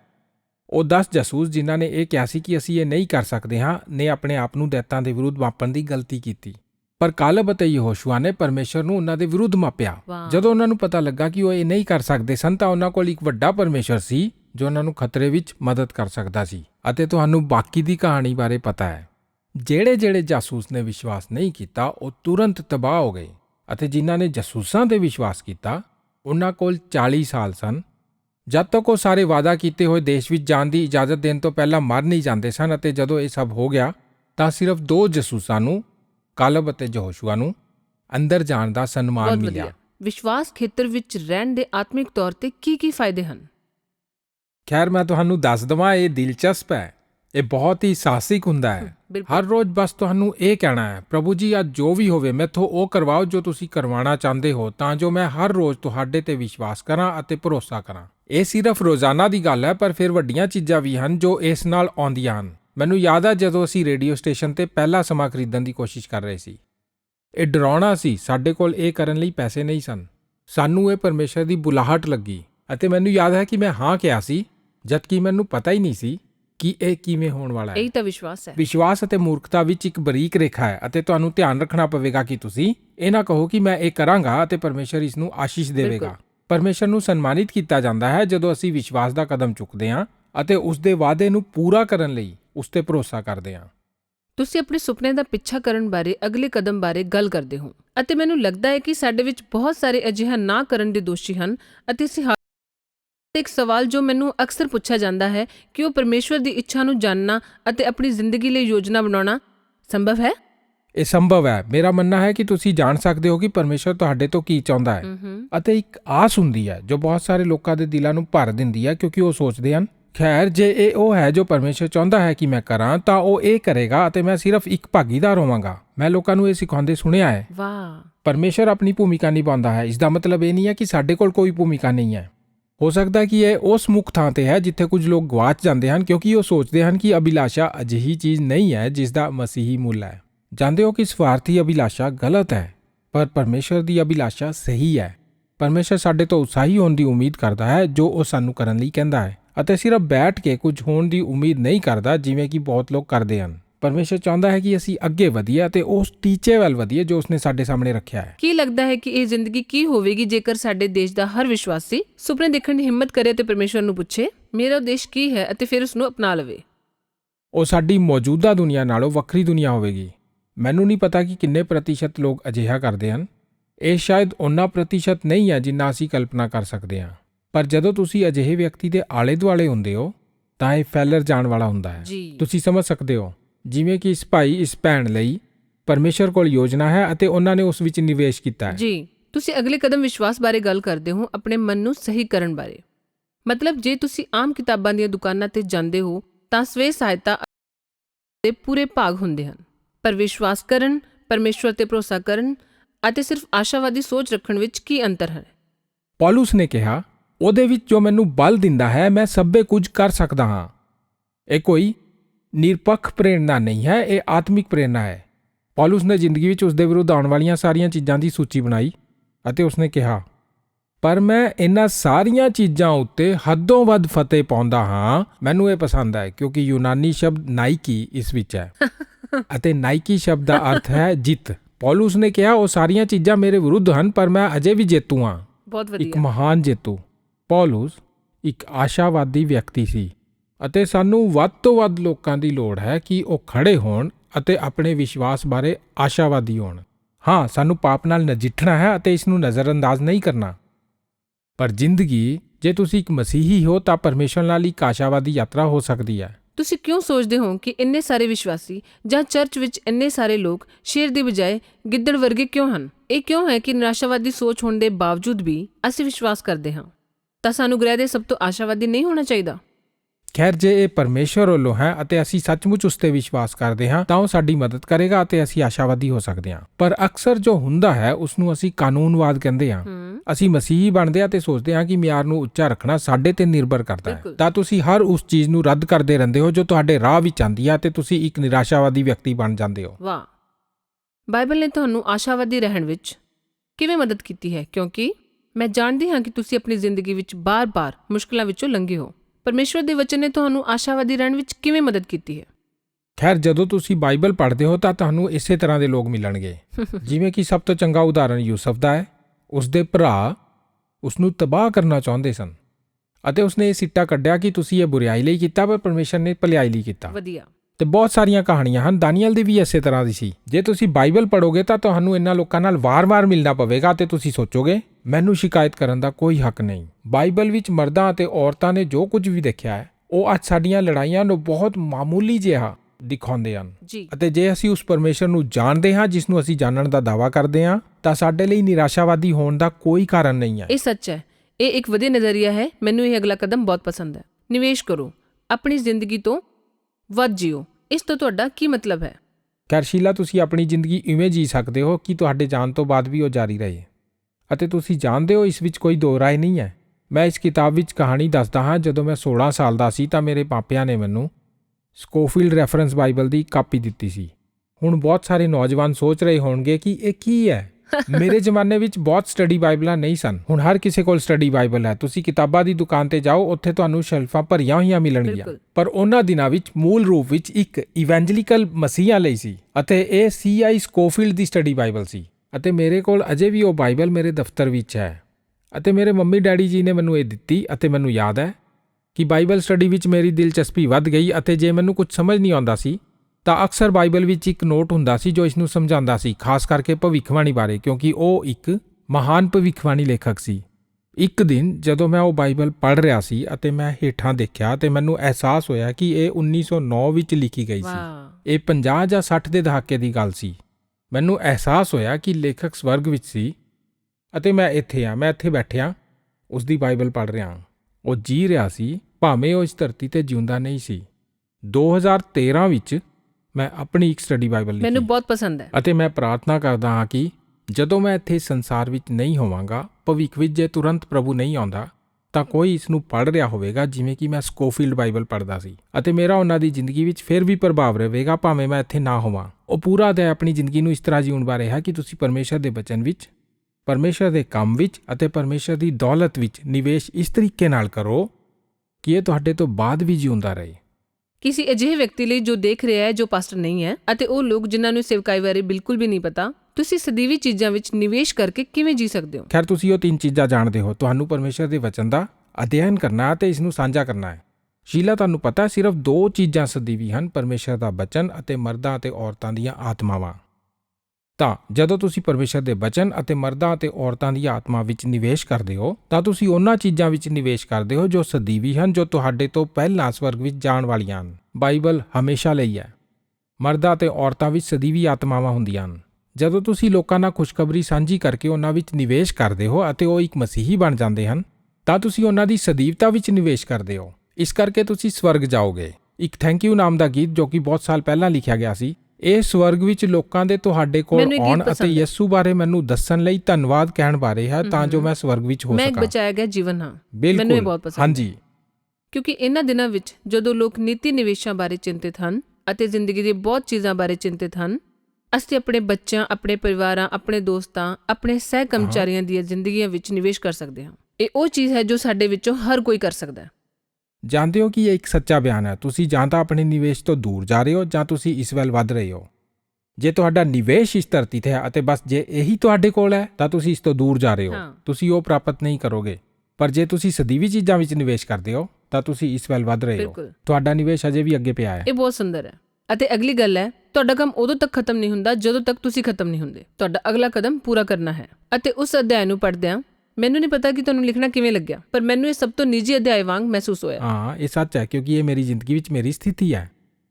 ਉਹ 10 ਜਾਸੂਸ ਜਿਨ੍ਹਾਂ ਨੇ ਇਹ ਕਿਹਾ ਸੀ ਕਿ ਅਸੀਂ ਇਹ ਨਹੀਂ ਕਰ ਸਕਦੇ ਹਾਂ, ਨੇ ਆਪਣੇ ਆਪ ਨੂੰ ਦੈਤਾਂ ਦੇ ਵਿਰੁੱਧ ਮਾਪਣ ਦੀ ਗਲਤੀ ਕੀਤੀ। ਪਰ ਕਾਲਬ ਅਤੇ ਯਹੋਸ਼ੂਆ ਨੇ ਪਰਮੇਸ਼ਰ ਨੂੰ ਉਹਨਾਂ ਦੇ ਵਿਰੁੱਧ ਮਾਪਿਆ। ਜਦੋਂ ਉਹਨਾਂ ਨੂੰ ਪਤਾ ਲੱਗਾ ਕਿ ਉਹ ਇਹ ਨਹੀਂ ਕਰ ਸਕਦੇ ਸਨ ਤਾਂ ਉਹਨਾਂ ਕੋਲ ਇੱਕ ਵੱਡਾ ਪਰਮੇਸ਼ਰ ਸੀ ਜੋ ਉਹਨਾਂ ਨੂੰ ਖਤਰੇ ਵਿੱਚ ਮਦਦ ਕਰ ਸਕਦਾ ਸੀ। ਅਤੇ ਤੁਹਾਨੂੰ ਬਾਕੀ ਦੀ ਕਹਾਣੀ ਬਾਰੇ ਪਤਾ ਹੈ। ਜਿਹੜੇ ਜਿਹੜੇ ਜਾਸੂਸ ਨੇ ਵਿਸ਼ਵਾਸ ਨਹੀਂ ਕੀਤਾ ਉਹ ਤੁਰੰਤ ਤਬਾਹ ਹੋ ਗਏ। ਅਤੇ ਜਿਨ੍ਹਾਂ ਨੇ ਜਾਸੂਸਾਂ ਤੇ ਵਿਸ਼ਵਾਸ ਕੀਤਾ ਉਹਨਾਂ ਕੋਲ 40 ਸਾਲ ਸਨ। ਜਦ ਤੱਕ ਉਹ ਸਾਰੇ ਵਾਅਦਾ ਕੀਤੇ ਹੋਏ ਦੇਸ਼ ਵਿੱਚ ਜਾਣ ਦੀ ਇਜਾਜ਼ਤ ਦੇਣ ਤੋਂ ਪਹਿਲਾਂ ਮਰ ਨਹੀਂ ਜਾਂਦੇ ਸਨ ਅਤੇ ਜਦੋਂ ਇਹ ਸਭ ਹੋ ਗਿਆ ਤਾਂ ਸਿਰਫ ਦੋ ਜਾਸੂਸਾਂ ਨੂੰ ਕਾਲਬ ਅਤੇ ਯਹੋਸ਼ੂਆ ਨੂੰ ਅੰਦਰ ਜਾਣ ਦਾ ਸਨਮਾਨ
ਬਹੁਤ
ਮਿਲਿਆ।
ਵਧੀਆ। ਵਿਸ਼ਵਾਸ ਖੇਤਰ ਵਿੱਚ ਰਹਿਣ ਦੇ ਆਤਮਿਕ ਤੌਰ ਤੇ ਕੀ ਕੀ ਫਾਇਦੇ ਹਨ?
ਖੈਰ ਮੈਂ ਤੁਹਾਨੂੰ ਦੱਸ ਦਵਾਂ ਇਹ ਦਿਲਚਸਪ ਹੈ। ਇਹ ਬਹੁਤ ਹੀ ਸਾਹਸਿਕ ਹੁੰਦਾ ਹੈ।
ਬਿਲਕੁਲ।
ਹਰ ਰੋਜ਼ ਬਸ ਤੁਹਾਨੂੰ ਇਹ ਕਹਿਣਾ ਹੈ ਪ੍ਰਭੂ ਜੀ ਅੱਜ ਜੋ ਵੀ ਹੋਵੇ ਮੈਥੋਂ ਉਹ ਕਰਵਾਓ ਜੋ ਤੁਸੀਂ ਕਰਵਾਉਣਾ ਚਾਹੁੰਦੇ ਹੋ ਤਾਂ ਜੋ ਮੈਂ ਹਰ ਰੋਜ਼ ਤੁਹਾਡੇ ਤੇ ਵਿਸ਼ਵਾਸ ਕਰਾਂ ਅਤੇ ਭਰੋਸਾ ਕਰਾਂ। ਇਹ ਸਿਰਫ ਰੋਜ਼ਾਨਾ ਦੀ ਗੱਲ ਹੈ ਪਰ ਫਿਰ ਵੱਡੀਆਂ ਚੀਜ਼ਾਂ ਵੀ ਹਨ ਜੋ ਇਸ ਨਾਲ ਆਉਂਦੀਆਂ ਹਨ। ਮੈਨੂੰ ਯਾਦ ਹੈ ਜਦੋਂ ਅਸੀਂ ਰੇਡੀਓ ਸਟੇਸ਼ਨ ਤੇ ਪਹਿਲਾ ਸਮਾਂ ਖਰੀਦਣ ਦੀ ਕੋਸ਼ਿਸ਼ ਕਰ ਰਹੇ ਸੀ। ਇਹ ਡਰਾਉਣਾ ਸੀ ਸਾਡੇ ਕੋਲ ਇਹ ਕਰਨ ਲਈ ਪੈਸੇ ਨਹੀਂ ਸਨ। ਸਾਨੂੰ ਇਹ ਪਰਮੇਸ਼ਰ ਦੀ ਬੁਲਾਹਟ ਲੱਗੀ ਅਤੇ ਮੈਨੂੰ ਯਾਦ ਹੈ ਕਿ ਮੈਂ ਹਾਂ ਕਿਹਾ ਸੀ ਜਦਕਿ ਮੈਨੂੰ ਪਤਾ ਹੀ ਨਹੀਂ ਸੀ ਕਿ ਇਹ ਕਿਵੇਂ ਹੋਣ ਵਾਲਾ ਹੈ।
ਇਹੀ ਤਾਂ ਵਿਸ਼ਵਾਸ ਹੈ।
ਵਿਸ਼ਵਾਸ ਅਤੇ ਮੂਰਖਤਾ ਵਿੱਚ ਇੱਕ ਬਰੀਕ ਰੇਖਾ ਹੈ ਅਤੇ ਤੁਹਾਨੂੰ ਧਿਆਨ ਰੱਖਣਾ ਪਵੇਗਾ ਕਿ ਤੁਸੀਂ ਇਹ ਨਾ ਕਹੋ ਕਿ ਮੈਂ ਇਹ ਕਰਾਂਗਾ ਅਤੇ ਪਰਮੇਸ਼ਰ ਇਸ ਨੂੰ ਆਸ਼ੀਸ਼ ਦੇਵੇਗਾ। ਪਰਮੇਸ਼ਰ ਨੂੰ ਸਨਮਾਨਿਤ ਕੀਤਾ ਜਾਂਦਾ ਹੈ ਜਦੋਂ ਅਸੀਂ ਵਿਸ਼ਵਾਸ ਦਾ ਕਦਮ ਚੁੱਕਦੇ ਹਾਂ ਅਤੇ ਉਸ ਦੇ ਵਾਅਦੇ ਨੂੰ ਪੂਰਾ ਕਰਨ ਲਈ ਉਸ ਤੇ ਭਰੋਸਾ ਕਰਦੇ ਹਾਂ।
ਤੁਸੀਂ ਆਪਣੇ ਸੁਪਨੇ ਦਾ ਪਿੱਛਾ ਕਰਨ ਬਾਰੇ ਅਗਲੇ ਕਦਮ ਬਾਰੇ ਗੱਲ ਕਰਦੇ ਹੋ ਅਤੇ ਮੈਨੂੰ ਲੱਗਦਾ ਹੈ ਕਿ ਸਾਡੇ ਵਿੱਚ ਬਹੁਤ ਸਾਰੇ ਅਜਿਹਾ ਨਾ ਕਰਨ ਦੇ ਦੋਸ਼ੀ ਹਨ ਅਤੇ ਅਸੀਂ ਇੱਕ ਸਵਾਲ ਜੋ ਮੈਨੂੰ ਅਕਸਰ ਪੁੱਛਿਆ ਜਾਂਦਾ ਹੈ ਕਿ ਉਹ ਪਰਮੇਸ਼ਵਰ ਦੀ ਇੱਛਾ ਨੂੰ ਜਾਣਨਾ ਅਤੇ ਆਪਣੀ ਜ਼ਿੰਦਗੀ ਲਈ ਯੋਜਨਾ ਬਣਾਉਣਾ ਸੰਭਵ ਹੈ?
ਇਹ ਸੰਭਵ ਹੈ। ਮੇਰਾ ਮੰਨਣਾ ਹੈ ਕਿ ਤੁਸੀਂ ਜਾਣ ਸਕਦੇ ਹੋ ਕਿ ਪਰਮੇਸ਼ਰ ਤੁਹਾਡੇ ਤੋਂ ਕੀ ਚਾਹੁੰਦਾ
ਹੂੰ
ਅਤੇ ਇੱਕ ਆਸ ਹੁੰਦੀ ਹੈ ਜੋ ਬਹੁਤ ਸਾਰੇ ਲੋਕਾਂ ਦੇ ਦਿਲਾਂ ਨੂੰ ਭਰ ਦਿੰਦੀ ਹੈ ਕਿਉਂਕਿ ਉਹ ਸੋਚਦੇ ਹਨ ਖੈਰ ਜੇ ਇਹ ਉਹ ਹੈ ਜੋ ਪਰਮੇਸ਼ਰ ਚਾਹੁੰਦਾ ਹੈ ਕਿ ਮੈਂ ਕਰਾਂ ਤਾਂ ਉਹ ਇਹ ਕਰੇਗਾ ਅਤੇ ਮੈਂ ਸਿਰਫ ਇੱਕ ਭਾਗੀਦਾਰ ਹੋਵਾਂਗਾ। ਮੈਂ ਲੋਕਾਂ ਨੂੰ ਇਹ ਸਿਖਾਉਂਦੇ ਸੁਣਿਆ ਹੈ।
ਵਾਹ।
ਪਰਮੇਸ਼ਰ ਆਪਣੀ ਭੂਮਿਕਾ ਨਿਭਾਉਂਦਾ ਹੈ। ਇਸ ਦਾ ਮਤਲਬ ਇਹ ਨਹੀਂ ਹੈ ਕਿ ਸਾਡੇ ਕੋਲ ਕੋਈ ਭੂਮਿਕਾ ਨਹੀਂ ਹੈ। ਹੋ ਸਕਦਾ ਕਿ ਇਹ ਉਸ ਮੁੱਖ ਥਾਂ ਤੇ ਹੈ ਜਿੱਥੇ ਕੁਝ ਲੋਕ ਗਵਾਚ ਜਾਂਦੇ ਹਨ ਕਿਉਂਕਿ ਉਹ ਸੋਚਦੇ ਹਨ ਕਿ ਅਭਿਲਾਸ਼ਾ ਅਜਿਹੀ ਚੀਜ਼ ਨਹੀਂ ਹੈ ਜਿਸ ਦਾ ਮਸੀਹੀ ਮੁੱਲ ਹੈ। ਜਾਣਦੇ ਹੋ ਕਿ ਸਵਾਰਥੀ ਅਭਿਲਾਸ਼ਾ ਗਲਤ ਹੈ ਪਰ ਪਰਮੇਸ਼ਰ ਦੀ ਅਭਿਲਾਸ਼ਾ ਸਹੀ ਹੈ। ਪਰਮੇਸ਼ਰ ਸਾਡੇ ਤੋਂ ਉਤਸ਼ਾਹੀ ਹੋਣ ਦੀ ਉਮੀਦ ਕਰਦਾ ਹੈ ਜੋ ਉਹ ਸਾਨੂੰ ਕਰਨ ਲਈ ਕਹਿੰਦਾ ਹੈ। ਅਤੇ ਸਿਰਫ ਬੈਠ ਕੇ ਕੁਝ ਹੋਣ ਦੀ ਉਮੀਦ ਨਹੀਂ ਕਰਦਾ ਜਿਵੇਂ ਕਿ ਬਹੁਤ ਲੋਕ ਕਰਦੇ ਹਨ। ਪਰਮੇਸ਼ਰ ਚਾਹੁੰਦਾ ਹੈ ਕਿ ਅਸੀਂ ਅੱਗੇ ਵਧੀਏ ਅਤੇ ਉਸ ਟੀਚੇ ਵੱਲ ਵਧੀਏ ਜੋ ਉਸਨੇ ਸਾਡੇ ਸਾਹਮਣੇ ਰੱਖਿਆ ਹੈ।
ਕੀ ਲੱਗਦਾ ਹੈ ਕਿ ਇਹ ਜ਼ਿੰਦਗੀ ਕੀ ਹੋਵੇਗੀ ਜੇਕਰ ਸਾਡੇ ਦੇਸ਼ ਦਾ ਹਰ ਵਿਸ਼ਵਾਸੀ ਸੁਪਨੇ ਦੇਖਣ ਦੀ ਹਿੰਮਤ ਕਰੇ ਤੇ ਪਰਮੇਸ਼ਵਰ ਨੂੰ ਪੁੱਛੇ ਮੇਰਾ ਉਦੇਸ਼ ਕੀ ਹੈ? ਅਤੇ ਫਿਰ ਉਸ ਨੂੰ ਅਪਣਾ ਲਵੇ।
ਉਹ ਸਾਡੀ ਮੌਜੂਦਾ ਦੁਨੀਆ ਨਾਲੋਂ ਵੱਖਰੀ ਦੁਨੀਆ ਹੋਵੇਗੀ। ਮੈਨੂੰ ਨਹੀਂ ਪਤਾ ਕਿ ਕਿੰਨੇ ਪ੍ਰਤੀਸ਼ਤ ਲੋਕ ਅਜਿਹਾ ਕਰਦੇ ਹਨ। ਇਹ ਸ਼ਾਇਦ ਉਹਨਾਂ ਪ੍ਰਤੀਸ਼ਤ ਨਹੀਂ ਹੈ ਜਿੰਨਾ ਅਸੀਂ ਕਲਪਨਾ ਕਰ ਸਕਦੇ ਹਾਂ। ਪਰ ਜਦੋਂ ਤੁਸੀਂ ਅਜਿਹੇ ਵਿਅਕਤੀ ਦੇ ਆਲੇ ਦੁਆਲੇ ਹੁੰਦੇ ਹੋ ਤਾਂ ਇਹ ਫੈਲਰ ਜਾਣ ਵਾਲਾ ਹੁੰਦਾ ਹੈ।
ਜੀ।
ਤੁਸੀਂ ਸਮਝ ਸਕਦੇ ਹੋ ਜਿਵੇਂ ਕਿ ਇਸ ਭਾਈ ਇਸ ਭੈਣ ਲਈ ਪਰਮੇਸ਼ਰ ਕੋਲ ਯੋਜਨਾ ਹੈ ਅਤੇ ਉਹਨਾਂ ਨੇ ਉਸ ਵਿੱਚ ਨਿਵੇਸ਼ ਕੀਤਾ ਹੈ।
ਜੀ। ਤੁਸੀਂ ਅਗਲੇ ਕਦਮ ਵਿਸ਼ਵਾਸ ਬਾਰੇ ਗੱਲ ਕਰਦੇ ਹੋ ਆਪਣੇ ਮਨ ਨੂੰ ਸਹੀ ਕਰਨ ਬਾਰੇ। ਮਤਲਬ ਜੇ ਤੁਸੀਂ ਆਮ ਕਿਤਾਬਾਂ ਦੀਆਂ ਦੁਕਾਨਾਂ ਤੇ ਜਾਂਦੇ ਹੋ ਤਾਂ ਸਵੈ ਸਹਾਇਤਾ ਦੇ ਪੂਰੇ ਭਾਗ ਹੁੰਦੇ ਹਨ। ਪਰ ਵਿਸ਼ਵਾਸ ਕਰਨ ਪਰਮੇਸ਼ਵਰ ਤੇ ਭਰੋਸਾ ਕਰਨ ਅਤੇ ਸਿਰਫ ਆਸ਼ਾਵਾਦੀ ਸੋਚ ਰੱਖਣ ਵਿੱਚ ਕੀ ਅੰਤਰ ਹੈ?
ਪੌਲਸ ਨੇ ਕਿਹਾ ਉਹਦੇ ਵਿੱਚ ਜੋ ਮੈਨੂੰ ਬਲ ਦਿੰਦਾ ਹੈ ਮੈਂ ਸਭੇ ਕੁਝ ਕਰ ਸਕਦਾ ਹਾਂ। ਇਹ ਕੋਈ ਨਿਰਪੱਖ ਪ੍ਰੇਰਣਾ ਨਹੀਂ ਹੈ ਇਹ ਆਤਮਿਕ ਪ੍ਰੇਰਣਾ ਹੈ। ਪੌਲਸ ਨੇ ਜ਼ਿੰਦਗੀ ਵਿੱਚ ਉਸ ਦੇ ਵਿਰੁੱਧ ਆਉਣ ਵਾਲੀਆਂ ਸਾਰੀਆਂ ਚੀਜ਼ਾਂ ਦੀ ਸੂਚੀ ਬਣਾਈ ਅਤੇ ਉਸਨੇ ਕਿਹਾ ਪਰ ਮੈਂ ਇਹਨਾਂ ਸਾਰੀਆਂ ਚੀਜ਼ਾਂ ਉੱਤੇ ਹੱਦੋਂ ਵੱਧ ਫਤਿਹ ਪਾਉਂਦਾ ਹਾਂ। ਮੈਨੂੰ ਇਹ ਪਸੰਦ ਹੈ ਕਿਉਂਕਿ ਯੂਨਾਨੀ ਸ਼ਬਦ ਨਾਈਕੀ ਇਸ ਵਿੱਚ ਹੈ (laughs) ਅਤੇ ਨਾਈਕੀ ਸ਼ਬਦ ਦਾ ਅਰਥ ਹੈ ਜਿੱਤ। ਪੌਲਸ ਨੇ ਕਿਹਾ ਉਹ ਸਾਰੀਆਂ ਚੀਜ਼ਾਂ ਮੇਰੇ ਵਿਰੁੱਧ ਹਨ ਪਰ ਮੈਂ ਅਜੇ ਵੀ ਜੇਤੂ ਹਾਂ।
ਬਹੁਤ
ਇੱਕ ਮਹਾਨ ਜੇਤੂ। ਪੌਲਸ ਇੱਕ ਆਸ਼ਾਵਾਦੀ ਵਿਅਕਤੀ ਸੀ ਅਤੇ ਸਾਨੂੰ ਵੱਧ ਤੋਂ ਵੱਧ ਲੋਕਾਂ ਦੀ ਲੋੜ ਹੈ ਕਿ ਉਹ ਖੜੇ ਹੋਣ ਅਤੇ ਆਪਣੇ ਵਿਸ਼ਵਾਸ ਬਾਰੇ ਆਸ਼ਾਵਾਦੀ ਹੋਣ। ਹਾਂ, ਸਾਨੂੰ ਪਾਪ ਨਾਲ ਨਜਿੱਠਣਾ ਹੈ ਅਤੇ ਇਸ ਨੂੰ ਨਜ਼ਰਅੰਦਾਜ਼ ਨਹੀਂ ਕਰਨਾ। ਪਰ ਜ਼ਿੰਦਗੀ, ਜੇ ਤੁਸੀਂ ਇੱਕ ਮਸੀਹੀ ਹੋ ਤਾਂ ਪਰਮੇਸ਼ਰ ਨਾਲ ਇੱਕ ਆਸ਼ਾਵਾਦੀ ਯਾਤਰਾ ਹੋ ਸਕਦੀ ਹੈ।
ਤੁਸੀਂ ਕਿਉਂ ਸੋਚਦੇ ਹੋ ਕਿ ਇੰਨੇ ਸਾਰੇ ਵਿਸ਼ਵਾਸੀ ਜਾਂ ਚਰਚ ਵਿੱਚ ਇੰਨੇ ਸਾਰੇ ਲੋਕ ਸ਼ੇਰ ਦੀ ਬਜਾਏ ਗਿੱਦੜ ਵਰਗੇ ਕਿਉਂ ਹਨ? ਇਹ ਕਿਉਂ ਹੈ ਕਿ ਨਿਰਾਸ਼ਾਵਾਦੀ ਸੋਚ ਹੋਣ ਦੇ ਬਾਵਜੂਦ ਵੀ ਅਸੀਂ ਵਿਸ਼ਵਾਸ ਕਰਦੇ ਹਾਂ? ਤਾਂ ਸਾਨੂੰ ਗ੍ਰਹਿ ਦੇ ਸਭ ਤੋਂ ਆਸ਼ਾਵਾਦੀ ਨਹੀਂ ਹੋਣਾ ਚਾਹੀਦਾ।
ਖੈਰ ਜੇ ਇਹ ਪਰਮੇਸ਼ਰ ਵੱਲੋਂ ਹੈ ਅਤੇ ਅਸੀਂ ਸੱਚਮੁੱਚ ਉਸ ਤੇ ਵਿਸ਼ਵਾਸ ਕਰਦੇ ਹਾਂ ਤਾਂ ਉਹ ਸਾਡੀ ਮਦਦ ਕਰੇਗਾ ਅਤੇ ਅਸੀਂ ਆਸ਼ਾਵਾਦੀ ਹੋ ਸਕਦੇ ਹਾਂ। ਪਰ ਅਕਸਰ ਜੋ ਹੁੰਦਾ ਹੈ ਉਸ ਨੂੰ ਅਸੀਂ ਕਾਨੂੰਨਵਾਦ ਕਹਿੰਦੇ ਹਾਂ।
ਹੂੰ।
ਅਸੀਂ ਮਸੀਹੀ ਬਣਦੇ ਆ ਤੇ ਸੋਚਦੇ ਹਾਂ ਕਿ ਮਿਆਰ ਨੂੰ ਉੱਚਾ ਰੱਖਣਾ ਸਾਡੇ ਤੇ ਨਿਰਭਰ ਕਰਦਾ ਹੈ। ਤਾਂ ਤੁਸੀਂ ਹਰ ਉਸ ਚੀਜ਼ ਨੂੰ ਰੱਦ ਕਰਦੇ ਰਹਿੰਦੇ ਹੋ ਜੋ ਤੁਹਾਡੇ ਰਾਹ ਵਿੱਚ ਆਂਦੀ ਹੈ ਤੇ ਤੁਸੀਂ ਇੱਕ ਨਿਰਾਸ਼ਾਵਾਦੀ ਵਿਅਕਤੀ ਬਣ ਜਾਂਦੇ ਹੋ।
ਵਾਹ। ਬਾਈਬਲ ਨੇ ਤੁਹਾਨੂੰ ਆਸ਼ਾਵਾਦੀ ਰਹਿਣ ਵਿੱਚ ਕਿਵੇਂ ਮਦਦ ਕੀਤੀ ਹੈ? ਕਿਉਂਕਿ ਮੈਂ ਜਾਣਦੀ ਹਾਂ ਕਿ ਤੁਸੀਂ ਆਪਣੀ ਜ਼ਿੰਦਗੀ ਵਿੱਚ ਬਾਰ-ਬਾਰ ਮੁਸ਼ਕਲਾਂ ਵਿੱਚੋਂ ਲੰਘੇ ਹੋ। ਪਰਮੇਸ਼ਵਰ ਦੇ ਵਚਨ ਨੇ ਤੁਹਾਨੂੰ ਆਸ਼ਾਵਾਦੀ ਰਹਿਣ ਵਿੱਚ ਕਿਵੇਂ ਮਦਦ ਕੀਤੀ ਹੈ?
ਖੈਰ ਜਦੋਂ ਤੁਸੀਂ ਬਾਈਬਲ ਪੜ੍ਹਦੇ ਹੋ ਤਾਂ ਤੁਹਾਨੂੰ ਇਸੇ ਤਰ੍ਹਾਂ ਦੇ ਲੋਕ ਮਿਲਣਗੇ। (laughs) ਜਿਵੇਂ ਕਿ ਸਭ ਤੋਂ ਚੰਗਾ ਉਦਾਹਰਣ ਯੂਸਫ ਦਾ ਹੈ। ਉਸ ਦੇ ਭਰਾ ਉਸ ਨੂੰ ਤਬਾਹ ਕਰਨਾ ਚਾਹੁੰਦੇ ਸਨ ਅਤੇ ਉਸਨੇ ਇਹ ਸਿੱਟਾ ਕੱਢਿਆ ਕਿ ਤੁਸੀਂ ਇਹ ਬੁਰੀਾਈ ਲਈ ਕੀਤਾ ਪਰ ਪਰਮੇਸ਼ਰ ਨੇ ਭਲਾਈ ਲਈ ਕੀਤਾ।
ਵਧੀਆ।
ਤੇ ਬਹੁਤ ਸਾਰੀਆਂ ਕਹਾਣੀਆਂ ਹਨ। ਦਾਨੀਅਲ ਦੀ ਵੀ ਇਸੇ ਤਰ੍ਹਾਂ ਦੀ ਸੀ। ਜੇ ਤੁਸੀਂ ਬਾਈਬਲ ਪੜੋਗੇ ਤਾਂ ਤੁਹਾਨੂੰ ਇਹਨਾਂ ਲੋਕਾਂ ਨਾਲ ਵਾਰ-ਵਾਰ ਮਿਲਣਾ ਪਵੇਗਾ ਤੇ ਤੁਸੀਂ ਸੋਚੋਗੇ ਮੈਨੂੰ ਸ਼ਿਕਾਇਤ ਕਰਨ ਦਾ ਕੋਈ ਹੱਕ ਨਹੀਂ। ਬਾਈਬਲ ਵਿੱਚ ਮਰਦਾਂ ਅਤੇ ਔਰਤਾਂ ਨੇ ਜੋ ਕੁਝ ਵੀ ਦੇਖਿਆ ਹੈ ਉਹ ਅੱਜ ਸਾਡੀਆਂ ਲੜਾਈਆਂ ਨੂੰ ਬਹੁਤ ਮਾਮੂਲੀ ਜਿਹਾ ਦਿਖਾਉਂਦੇ ਹਨ। ਅਤੇ ਜੇ ਅਸੀਂ ਉਸ ਪਰਮੇਸ਼ਰ ਨੂੰ ਜਾਣਦੇ ਹਾਂ ਜਿਸ ਨੂੰ ਅਸੀਂ ਜਾਣਨ ਦਾ ਦਾਅਵਾ ਕਰਦੇ ਹਾਂ ਤਾਂ ਸਾਡੇ ਲਈ ਨਿਰਾਸ਼ਾਵਾਦੀ ਹੋਣ ਦਾ ਕੋਈ ਕਾਰਨ ਨਹੀਂ ਹੈ।
ਇਹ ਸੱਚ ਹੈ। ਇਹ ਇੱਕ ਵਧੀਆ ਨਜ਼ਰੀਆ ਹੈ। ਮੈਨੂੰ ਇਹ ਅਗਲਾ ਕਦਮ ਬਹੁਤ ਪਸੰਦ ਹੈ। ਨਿਵੇਸ਼ ਕਰੋ। ਆਪਣੀ ਜ਼ਿੰਦਗੀ ਤੋਂ ਵੱਧ ਜਿਓ। ਇਸ ਤੋਂ ਤੁਹਾਡਾ ਕੀ ਮਤਲਬ ਹੈ?
ਕੈਰਸ਼ੀਲਾ ਤੁਸੀਂ ਆਪਣੀ ਜ਼ਿੰਦਗੀ ਇਵੇਂ ਜੀ ਸਕਦੇ ਹੋ ਕਿ ਤੁਹਾਡੇ ਜਾਣ ਤੋਂ ਬਾਅਦ ਵੀ ਉਹ ਜਾਰੀ ਰਹੇ। ਅਤੇ ਤੁਸੀਂ ਜਾਣਦੇ ਹੋ ਇਸ ਵਿੱਚ ਕੋਈ ਦੋ ਰਾਏ ਨਹੀਂ ਹੈ। ਮੈਂ ਇਸ ਕਿਤਾਬ ਵਿੱਚ ਕਹਾਣੀ ਦੱਸਦਾ ਹਾਂ। ਜਦੋਂ ਮੈਂ 16 ਸਾਲ ਦਾ ਸੀ ਤਾਂ ਮੇਰੇ ਪਾਪਿਆਂ ਨੇ ਮੈਨੂੰ ਸਕੋਫੀਲਡ ਰੈਫਰੈਂਸ ਬਾਈਬਲ ਦੀ ਕਾਪੀ ਦਿੱਤੀ ਸੀ। ਹੁਣ ਬਹੁਤ ਸਾਰੇ ਨੌਜਵਾਨ ਸੋਚ ਰਹੇ ਹੋਣਗੇ ਕਿ ਇਹ ਕੀ ਹੈ? ਮੇਰੇ ਜ਼ਮਾਨੇ ਵਿੱਚ ਬਹੁਤ ਸਟੱਡੀ ਬਾਈਬਲਾਂ ਨਹੀਂ ਸਨ। ਹੁਣ ਹਰ ਕਿਸੇ ਕੋਲ ਸਟੱਡੀ ਬਾਈਬਲ ਹੈ। ਤੁਸੀਂ ਕਿਤਾਬਾਂ ਦੀ ਦੁਕਾਨ ਤੇ ਜਾਓ ਉੱਥੇ ਤੁਹਾਨੂੰ ਸ਼ੈਲਫਾਂ ਭਰੀਆਂ ਹੋਈਆਂ ਮਿਲਣਗੀਆਂ। ਪਰ ਉਹਨਾਂ ਦਿਨਾਂ ਵਿੱਚ ਮੂਲ ਰੂਪ ਵਿੱਚ ਇੱਕ ਇਵੈਂਜਲੀਕਲ ਮਸੀਹਾ ਲਈ ਸੀ ਅਤੇ ਇਹ ਸੀਆਈ ਸਕੋਫੀਲਡ ਦੀ ਸਟੱਡੀ ਬਾਈਬਲ ਸੀ। ਅਤੇ ਮੇਰੇ ਕੋਲ ਅਜੇ ਵੀ ਉਹ ਬਾਈਬਲ ਮੇਰੇ ਦਫ਼ਤਰ ਵਿੱਚ ਹੈ। ਅਤੇ ਮੇਰੇ ਮੰਮੀ ਡੈਡੀ ਜੀ ਨੇ ਮੈਨੂੰ ਇਹ ਦਿੱਤੀ ਅਤੇ ਮੈਨੂੰ ਯਾਦ ਹੈ ਕਿ ਬਾਈਬਲ ਸਟੱਡੀ ਵਿੱਚ ਮੇਰੀ ਦਿਲਚਸਪੀ ਵੱਧ ਗਈ ਅਤੇ ਜੇ ਮੈਨੂੰ ਕੁਝ ਸਮਝ ਨਹੀਂ ਆਉਂਦਾ ਸੀ ਤਾਂ ਅਕਸਰ ਬਾਈਬਲ ਵਿੱਚ ਇੱਕ ਨੋਟ ਹੁੰਦਾ ਸੀ ਜੋ ਇਸ ਨੂੰ ਸਮਝਾਉਂਦਾ ਸੀ ਖਾਸ ਕਰਕੇ ਭਵਿੱਖਬਾਣੀ ਬਾਰੇ ਕਿਉਂਕਿ ਉਹ ਇੱਕ ਮਹਾਨ ਭਵਿੱਖਬਾਣੀ ਲੇਖਕ ਸੀ। ਇੱਕ ਦਿਨ ਜਦੋਂ ਮੈਂ ਉਹ ਬਾਈਬਲ ਪੜ੍ਹ ਰਿਹਾ ਸੀ ਅਤੇ ਮੈਂ ਹੇਠਾਂ ਦੇਖਿਆ ਤੇ ਮੈਨੂੰ ਅਹਿਸਾਸ ਹੋਇਆ ਕਿ ਇਹ 1909 ਵਿੱਚ ਲਿਖੀ ਗਈ ਸੀ। ਇਹ 50 ਜਾਂ 60 ਦੇ ਦਹਾਕੇ ਦੀ ਗੱਲ ਸੀ। ਮੈਨੂੰ ਅਹਿਸਾਸ ਹੋਇਆ ਕਿ ਲੇਖਕ ਸਵਰਗ ਵਿੱਚ ਸੀ ਅਤੇ ਮੈਂ ਇੱਥੇ ਆ ਮੈਂ ਇੱਥੇ ਬੈਠਿਆ ਉਸ ਦੀ ਬਾਈਬਲ ਪੜ੍ਹ ਰਿਹਾ ਉਹ ਜੀ ਰਿਹਾ ਸੀ ਭਾਵੇਂ ਉਹ ਇਸ ਧਰਤੀ ਤੇ ਜਿਉਂਦਾ ਨਹੀਂ ਸੀ। 2013 ਵਿੱਚ ਮੈਂ ਆਪਣੀ ਇੱਕ ਸਟੱਡੀ ਬਾਈਬਲ ਲਿਖੀ।
ਮੈਨੂੰ ਬਹੁਤ ਪਸੰਦ ਹੈ।
ਅਤੇ ਮੈਂ ਪ੍ਰਾਰਥਨਾ ਕਰਦਾ ਹਾਂ ਕਿ ਜਦੋਂ ਮੈਂ ਇੱਥੇ ਸੰਸਾਰ ਵਿੱਚ ਨਹੀਂ ਹੋਵਾਂਗਾ ਭਵਿੱਖ ਵਿੱਚ ਜੇ ਤੁਰੰਤ ਪ੍ਰਭੂ ਨਹੀਂ ਆਉਂਦਾ ਤਾਂ ਕੋਈ ਇਸ ਨੂੰ ਪੜ੍ਹ ਰਿਹਾ ਹੋਵੇਗਾ ਜਿਵੇਂ ਕਿ ਮੈਂ ਸਕੋਫੀਲਡ ਬਾਈਬਲ ਪੜ੍ਹਦਾ ਸੀ। ਅਤੇ ਮੇਰਾ ਉਹਨਾਂ ਦੀ ਜ਼ਿੰਦਗੀ ਵਿੱਚ ਫਿਰ ਵੀ ਪ੍ਰਭਾਵ ਰਹੇਗਾ ਭਾਵੇਂ ਮੈਂ ਇੱਥੇ ਨਾ ਹੋਵਾਂ। ਉਹ ਪੂਰਾ ਅਧਿਆਇ ਆਪਣੀ ਜ਼ਿੰਦਗੀ ਨੂੰ ਇਸ ਤਰ੍ਹਾਂ ਜਿਉਣ ਬਾਰੇ ਹੈ ਕਿ ਤੁਸੀਂ ਪਰਮੇਸ਼ਰ ਦੇ ਬਚਨ ਵਿੱਚ ਪਰਮੇਸ਼ਰ ਦੇ ਕੰਮ ਵਿੱਚ ਅਤੇ ਪਰਮੇਸ਼ਰ ਦੀ ਦੌਲਤ ਵਿੱਚ ਨਿਵੇਸ਼ ਇਸ ਤਰੀਕੇ ਨਾਲ ਕਰੋ ਕਿ ਇਹ ਤੁਹਾਡੇ ਤੋਂ ਬਾਅਦ ਵੀ ਜਿਉਂਦਾ ਰਹੇ।
ਕਿਸੇ ਅਜਿਹੇ ਵਿਅਕਤੀ ਲਈ ਜੋ ਦੇਖ ਰਿਹਾ ਹੈ, ਜੋ ਪਾਸਟਰ ਨਹੀਂ ਹੈ ਅਤੇ ਉਹ ਲੋਕ ਜਿਨ੍ਹਾਂ ਨੂੰ ਸੇਵਕਾਈ ਬਾਰੇ ਬਿਲਕੁਲ ਵੀ ਨਹੀਂ ਪਤਾ, ਤੁਸੀਂ ਸਦੀਵੀ ਚੀਜ਼ਾਂ ਵਿੱਚ ਨਿਵੇਸ਼ ਕਰਕੇ ਕਿਵੇਂ ਜੀ ਸਕਦੇ ਹੋ?
ਖੈਰ, ਤੁਸੀਂ ਉਹ ਤਿੰਨ ਚੀਜ਼ਾਂ ਜਾਣਦੇ ਹੋ, ਤੁਹਾਨੂੰ ਪਰਮੇਸ਼ਰ ਦੇ ਵਚਨ ਦਾ ਅਧਿਐਨ ਕਰਨਾ ਹੈ ਅਤੇ ਇਸ ਨੂੰ ਸਾਂਝਾ ਕਰਨਾ ਹੈ। ਸ਼ੀਲਾ, ਤੁਹਾਨੂੰ ਪਤਾ, ਸਿਰਫ ਦੋ ਚੀਜ਼ਾਂ ਸਦੀਵੀ ਹਨ, ਪਰਮੇਸ਼ਰ ਦਾ ਬਚਨ ਅਤੇ ਮਰਦਾਂ ਅਤੇ ਔਰਤਾਂ ਦੀਆਂ ਆਤਮਾਵਾਂ। ਤਾਂ ਜਦੋਂ ਤੁਸੀਂ ਪਰਮੇਸ਼ਰ ਦੇ ਬਚਨ ਅਤੇ ਮਰਦਾਂ ਅਤੇ ਔਰਤਾਂ ਦੀ ਆਤਮਾ ਵਿੱਚ ਨਿਵੇਸ਼ ਕਰਦੇ ਹੋ, ਤਾਂ ਤੁਸੀਂ ਉਹਨਾਂ ਚੀਜ਼ਾਂ ਵਿੱਚ ਨਿਵੇਸ਼ ਕਰਦੇ ਹੋ ਜੋ ਸਦੀਵੀ ਹਨ, ਜੋ ਤੁਹਾਡੇ ਤੋਂ ਪਹਿਲਾਂ ਸਵਰਗ ਵਿੱਚ ਜਾਣ ਵਾਲੀਆਂ ਹਨ। ਬਾਈਬਲ ਹਮੇਸ਼ਾ ਲਈ ਹੈ। ਮਰਦਾਂ ਅਤੇ ਔਰਤਾਂ ਵਿੱਚ ਸਦੀਵੀ ਆਤਮਾਵਾਂ ਹੁੰਦੀਆਂ ਹਨ। ਜਦੋਂ ਤੁਸੀਂ ਲੋਕਾਂ ਨਾਲ ਖੁਸ਼ਖਬਰੀ ਸਾਂਝੀ ਕਰਕੇ ਉਹਨਾਂ ਵਿੱਚ ਨਿਵੇਸ਼ ਕਰਦੇ ਹੋ ਅਤੇ ਉਹ ਇੱਕ ਮਸੀਹੀ ਬਣ ਜਾਂਦੇ ਹਨ, ਤਾਂ ਤੁਸੀਂ ਉਹਨਾਂ ਦੀ ਸਦੀਵਤਾ ਵਿੱਚ ਨਿਵੇਸ਼ ਕਰਦੇ ਹੋ। ਇਸ ਕਰਕੇ ਤੁਸੀਂ ਸਵਰਗ ਜਾਓਗੇ। ਇੱਕ ਥੈਂਕ ਯੂ ਨਾਮ ਦਾ ਗੀਤ ਜੋ ਕਿ ਬਹੁਤ ਸਾਲ ਪਹਿਲਾਂ ਲਿਖਿਆ ਗਿਆ ਸੀ ਇਹ ਸਵਰਗ ਵਿੱਚ ਲੋਕਾਂ ਦੇ ਤੁਹਾਡੇ ਕੋਲ ਆਉਣ ਅਤੇ। ਯਿਸੂ ਬਾਰੇ ਮੈਨੂੰ ਦੱਸਣ ਲਈ ਧੰਨਵਾਦ ਕਹਿਣ ਬਾਰੇ ਹੈ ਤਾਂ ਜੋ ਮੈਂ ਸਵਰਗ ਵਿੱਚ ਹੋ
ਮੈਂ ਇੱਕ
ਸਕਾਂ।
ਬਚਾਇਆ ਗਿਆ ਜੀਵਨ ਹਾਂ। ਮੈਨੂੰ ਇਹ ਬਹੁਤ ਪਸੰਦ ਹੈ।
ਹਾਂਜੀ।
ਕਿਉਂਕਿ ਇਹਨਾਂ ਦਿਨਾਂ ਵਿੱਚ ਜਦੋਂ ਲੋਕ ਨੀਤੀ ਨਿਵੇਸ਼ਾਂ ਬਾਰੇ ਚਿੰਤਿਤ ਹਨ ਅਤੇ ਜ਼ਿੰਦਗੀ ਦੀ ਬਹੁਤ ਚੀਜ਼ਾਂ ਬਾਰੇ ਚਿੰਤਿਤ ਹਨ ਅਸੀਂ ਆਪਣੇ ਬੱਚਿਆਂ ਆਪਣੇ ਪਰਿਵਾਰਾਂ ਆਪਣੇ ਦੋਸਤਾਂ ਆਪਣੇ ਸਹਿ ਕਰਮਚਾਰੀਆਂ ਦੀਆਂ ਜ਼ਿੰਦਗੀਆਂ ਵਿੱਚ ਨਿਵੇਸ਼ ਕਰ ਸਕਦੇ ਹਾਂ। ਇਹ ਉਹ ਚੀਜ਼ ਹੈ ਜੋ ਸਾਡੇ ਵਿੱਚੋਂ ਹਰ ਕੋਈ ਕਰ ਸਕਦਾ ਹੈ।
ਜਾਣਦੇ ਹੋ ਕਿ ਇਹ ਇੱਕ ਸੱਚਾ ਬਿਆਨ ਹੈ। ਤੁਸੀਂ ਜਾਂ ਤਾਂ ਆਪਣੇ ਨਿਵੇਸ਼ ਤੋਂ ਦੂਰ ਜਾ ਰਹੇ ਹੋ ਜਾਂ ਤੁਸੀਂ ਇਸ ਵੱਲ ਵੱਧ ਰਹੇ ਹੋ। ਜੇ ਤੁਹਾਡਾ ਨਿਵੇਸ਼ ਇਸ ਧਰਤੀ ਤੇ ਹੈ ਅਤੇ ਬਸ ਜੇ ਇਹੀ ਤੁਹਾਡੇ ਕੋਲ ਹੈ ਤਾਂ ਤੁਸੀਂ ਇਸ ਤੋਂ ਦੂਰ ਜਾ ਰਹੇ ਹੋ। ਤੁਸੀਂ ਉਹ ਪ੍ਰਾਪਤ ਨਹੀਂ ਕਰੋਗੇ। ਪਰ ਜੇ ਤੁਸੀਂ ਸਦੀਵੀ ਚੀਜ਼ਾਂ ਵਿੱਚ ਨਿਵੇਸ਼ ਕਰਦੇ ਹੋ ਤਾਂ ਤੁਸੀਂ ਇਸ ਵੱਲ ਵੱਧ ਰਹੇ ਹੋ। ਤੁਹਾਡਾ ਨਿਵੇਸ਼ ਅਜੇ ਵੀ ਅੱਗੇ ਪਿਆ ਹੈ।
ਇਹ ਬਹੁਤ ਸੁੰਦਰ ਹੈ। ਅਤੇ ਅਗਲੀ ਗੱਲ ਹੈ ਤੁਹਾਡਾ ਕੰਮ ਉਦੋਂ ਤੱਕ ਖਤਮ ਨਹੀਂ ਹੁੰਦਾ ਜਦੋਂ ਤੱਕ ਤੁਸੀਂ ਖਤਮ ਨਹੀਂ ਹੁੰਦੇ। ਤੁਹਾਡਾ ਅਗਲਾ ਕਦਮ ਪੂਰਾ ਕਰਨਾ ਹੈ। ਅਤੇ ਉਸ ਅਧਿਆਇ ਨੂੰ ਪੜ੍ਹਦਿਆਂ ਮੈਨੂੰ ਨਹੀਂ ਪਤਾ ਕਿ ਤੁਹਾਨੂੰ ਲਿਖਣਾ ਕਿਵੇਂ ਲੱਗਿਆ ਪਰ ਮੈਨੂੰ ਇਹ ਸਭ ਤੋਂ ਨਿੱਜੀ ਅਧਿਆਇ ਵਾਂਗ ਮਹਿਸੂਸ ਹੋਇਆ।
ਹਾਂ ਇਹ ਸੱਚ ਹੈ ਕਿਉਂਕਿ ਇਹ ਮੇਰੀ ਜ਼ਿੰਦਗੀ ਵਿੱਚ ਮੇਰੀ ਸਥਿਤੀ ਹੈ।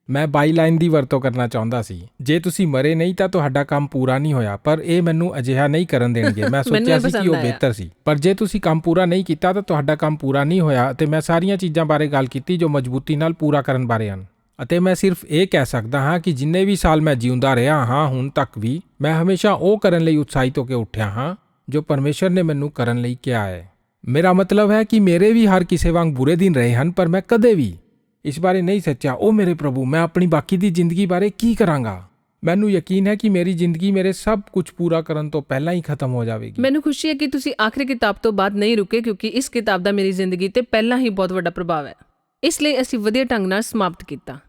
ਮੈਂ ਬਾਈ ਲਾਈਨ ਦੀ ਵਰਤੋਂ ਕਰਨਾ ਚਾਹੁੰਦਾ ਸੀ। ਜੇ ਤੁਸੀਂ ਮਰੇ ਨਹੀਂ ਤਾਂ ਤੁਹਾਡਾ ਕੰਮ ਪੂਰਾ ਨਹੀਂ ਹੋਇਆ ਪਰ ਇਹ ਮੈਨੂੰ ਅਜਿਹਾ ਨਹੀਂ ਕਰਨ ਦੇਣਗੇ। ਮੈਂ (laughs) ਸੋਚਿਆ ਸੀ ਕਿ ਉਹ। ਬਿਹਤਰ ਸੀ। ਪਰ ਜੇ ਤੁਸੀਂ ਕੰਮ ਪੂਰਾ ਨਹੀਂ ਕੀਤਾ ਤਾਂ ਤੁਹਾਡਾ ਕੰਮ ਪੂਰਾ ਨਹੀਂ ਹੋਇਆ ਤੇ ਮੈਂ ਸਾਰੀਆਂ ਚੀਜ਼ਾਂ ਬਾਰੇ ਗੱਲ ਕੀਤੀ ਜੋ ਮਜ਼ਬੂਤੀ ਨਾਲ ਪੂਰਾ ਕਰਨ ਬਾਰੇ ਹਨ। ਅਤੇ ਮੈਂ ਸਿਰਫ ਇਹ ਕਹਿ ਸਕਦਾ ਹਾਂ ਕਿ ਜਿੰਨੇ ਵੀ ਸਾਲ ਮੈਂ ਜਿਉਂਦਾ ਰਿਹਾ ਹਾਂ ਹੁਣ ਤੱਕ ਵੀ ਮੈਂ ਹਮੇਸ਼ਾ ਉਹ ਕਰਨ ਲਈ ਉਤਸ਼ਾਹਿਤ ਹੋ ਕੇ ਉੱਠਿਆ ਹਾਂ ਜੋ ਪਰਮੇਸ਼ਰ ਨੇ ਮੈਨੂੰ ਕਰਨ ਲਈ ਕਿਹਾ ਹੈ। ਮੇਰਾ ਮਤਲਬ ਹੈ ਕਿ ਮੇਰੇ ਵੀ ਹਰ ਕਿਸੇ ਵਾਂਗ ਬੁਰੇ ਦਿਨ ਰਹੇ ਹਨ ਪਰ ਮੈਂ ਕਦੇ ਵੀ ਇਸ ਬਾਰੇ ਨਹੀਂ ਸੋਚਿਆ ਉਹ ਮੇਰੇ ਪ੍ਰਭੂ ਮੈਂ ਆਪਣੀ ਬਾਕੀ ਦੀ ਜ਼ਿੰਦਗੀ ਬਾਰੇ ਕੀ ਕਰਾਂਗਾ? ਮੈਨੂੰ ਯਕੀਨ ਹੈ ਕਿ ਮੇਰੀ ਜ਼ਿੰਦਗੀ ਮੇਰੇ ਸਭ ਕੁਝ ਪੂਰਾ ਕਰਨ ਤੋਂ ਪਹਿਲਾਂ ਹੀ ਖਤਮ ਹੋ ਜਾਵੇਗੀ।
ਮੈਨੂੰ ਖੁਸ਼ੀ ਹੈ ਕਿ ਤੁਸੀਂ ਆਖਰੀ ਕਿਤਾਬ ਤੋਂ ਬਾਅਦ ਨਹੀਂ ਰੁਕੇ ਕਿਉਂਕਿ ਇਸ ਕਿਤਾਬ ਦਾ ਮੇਰੀ ਜ਼ਿੰਦਗੀ ਤੇ ਪਹਿਲਾਂ ਹੀ ਬਹੁਤ ਵੱਡਾ ਪ੍ਰਭਾਵ ਹੈ। ਇਸ ਲਈ ਅਸੀਂ ਵਧੀਆ ਢੰਗ ਨਾਲ ਸਮਾਪਤ ਕੀਤਾ।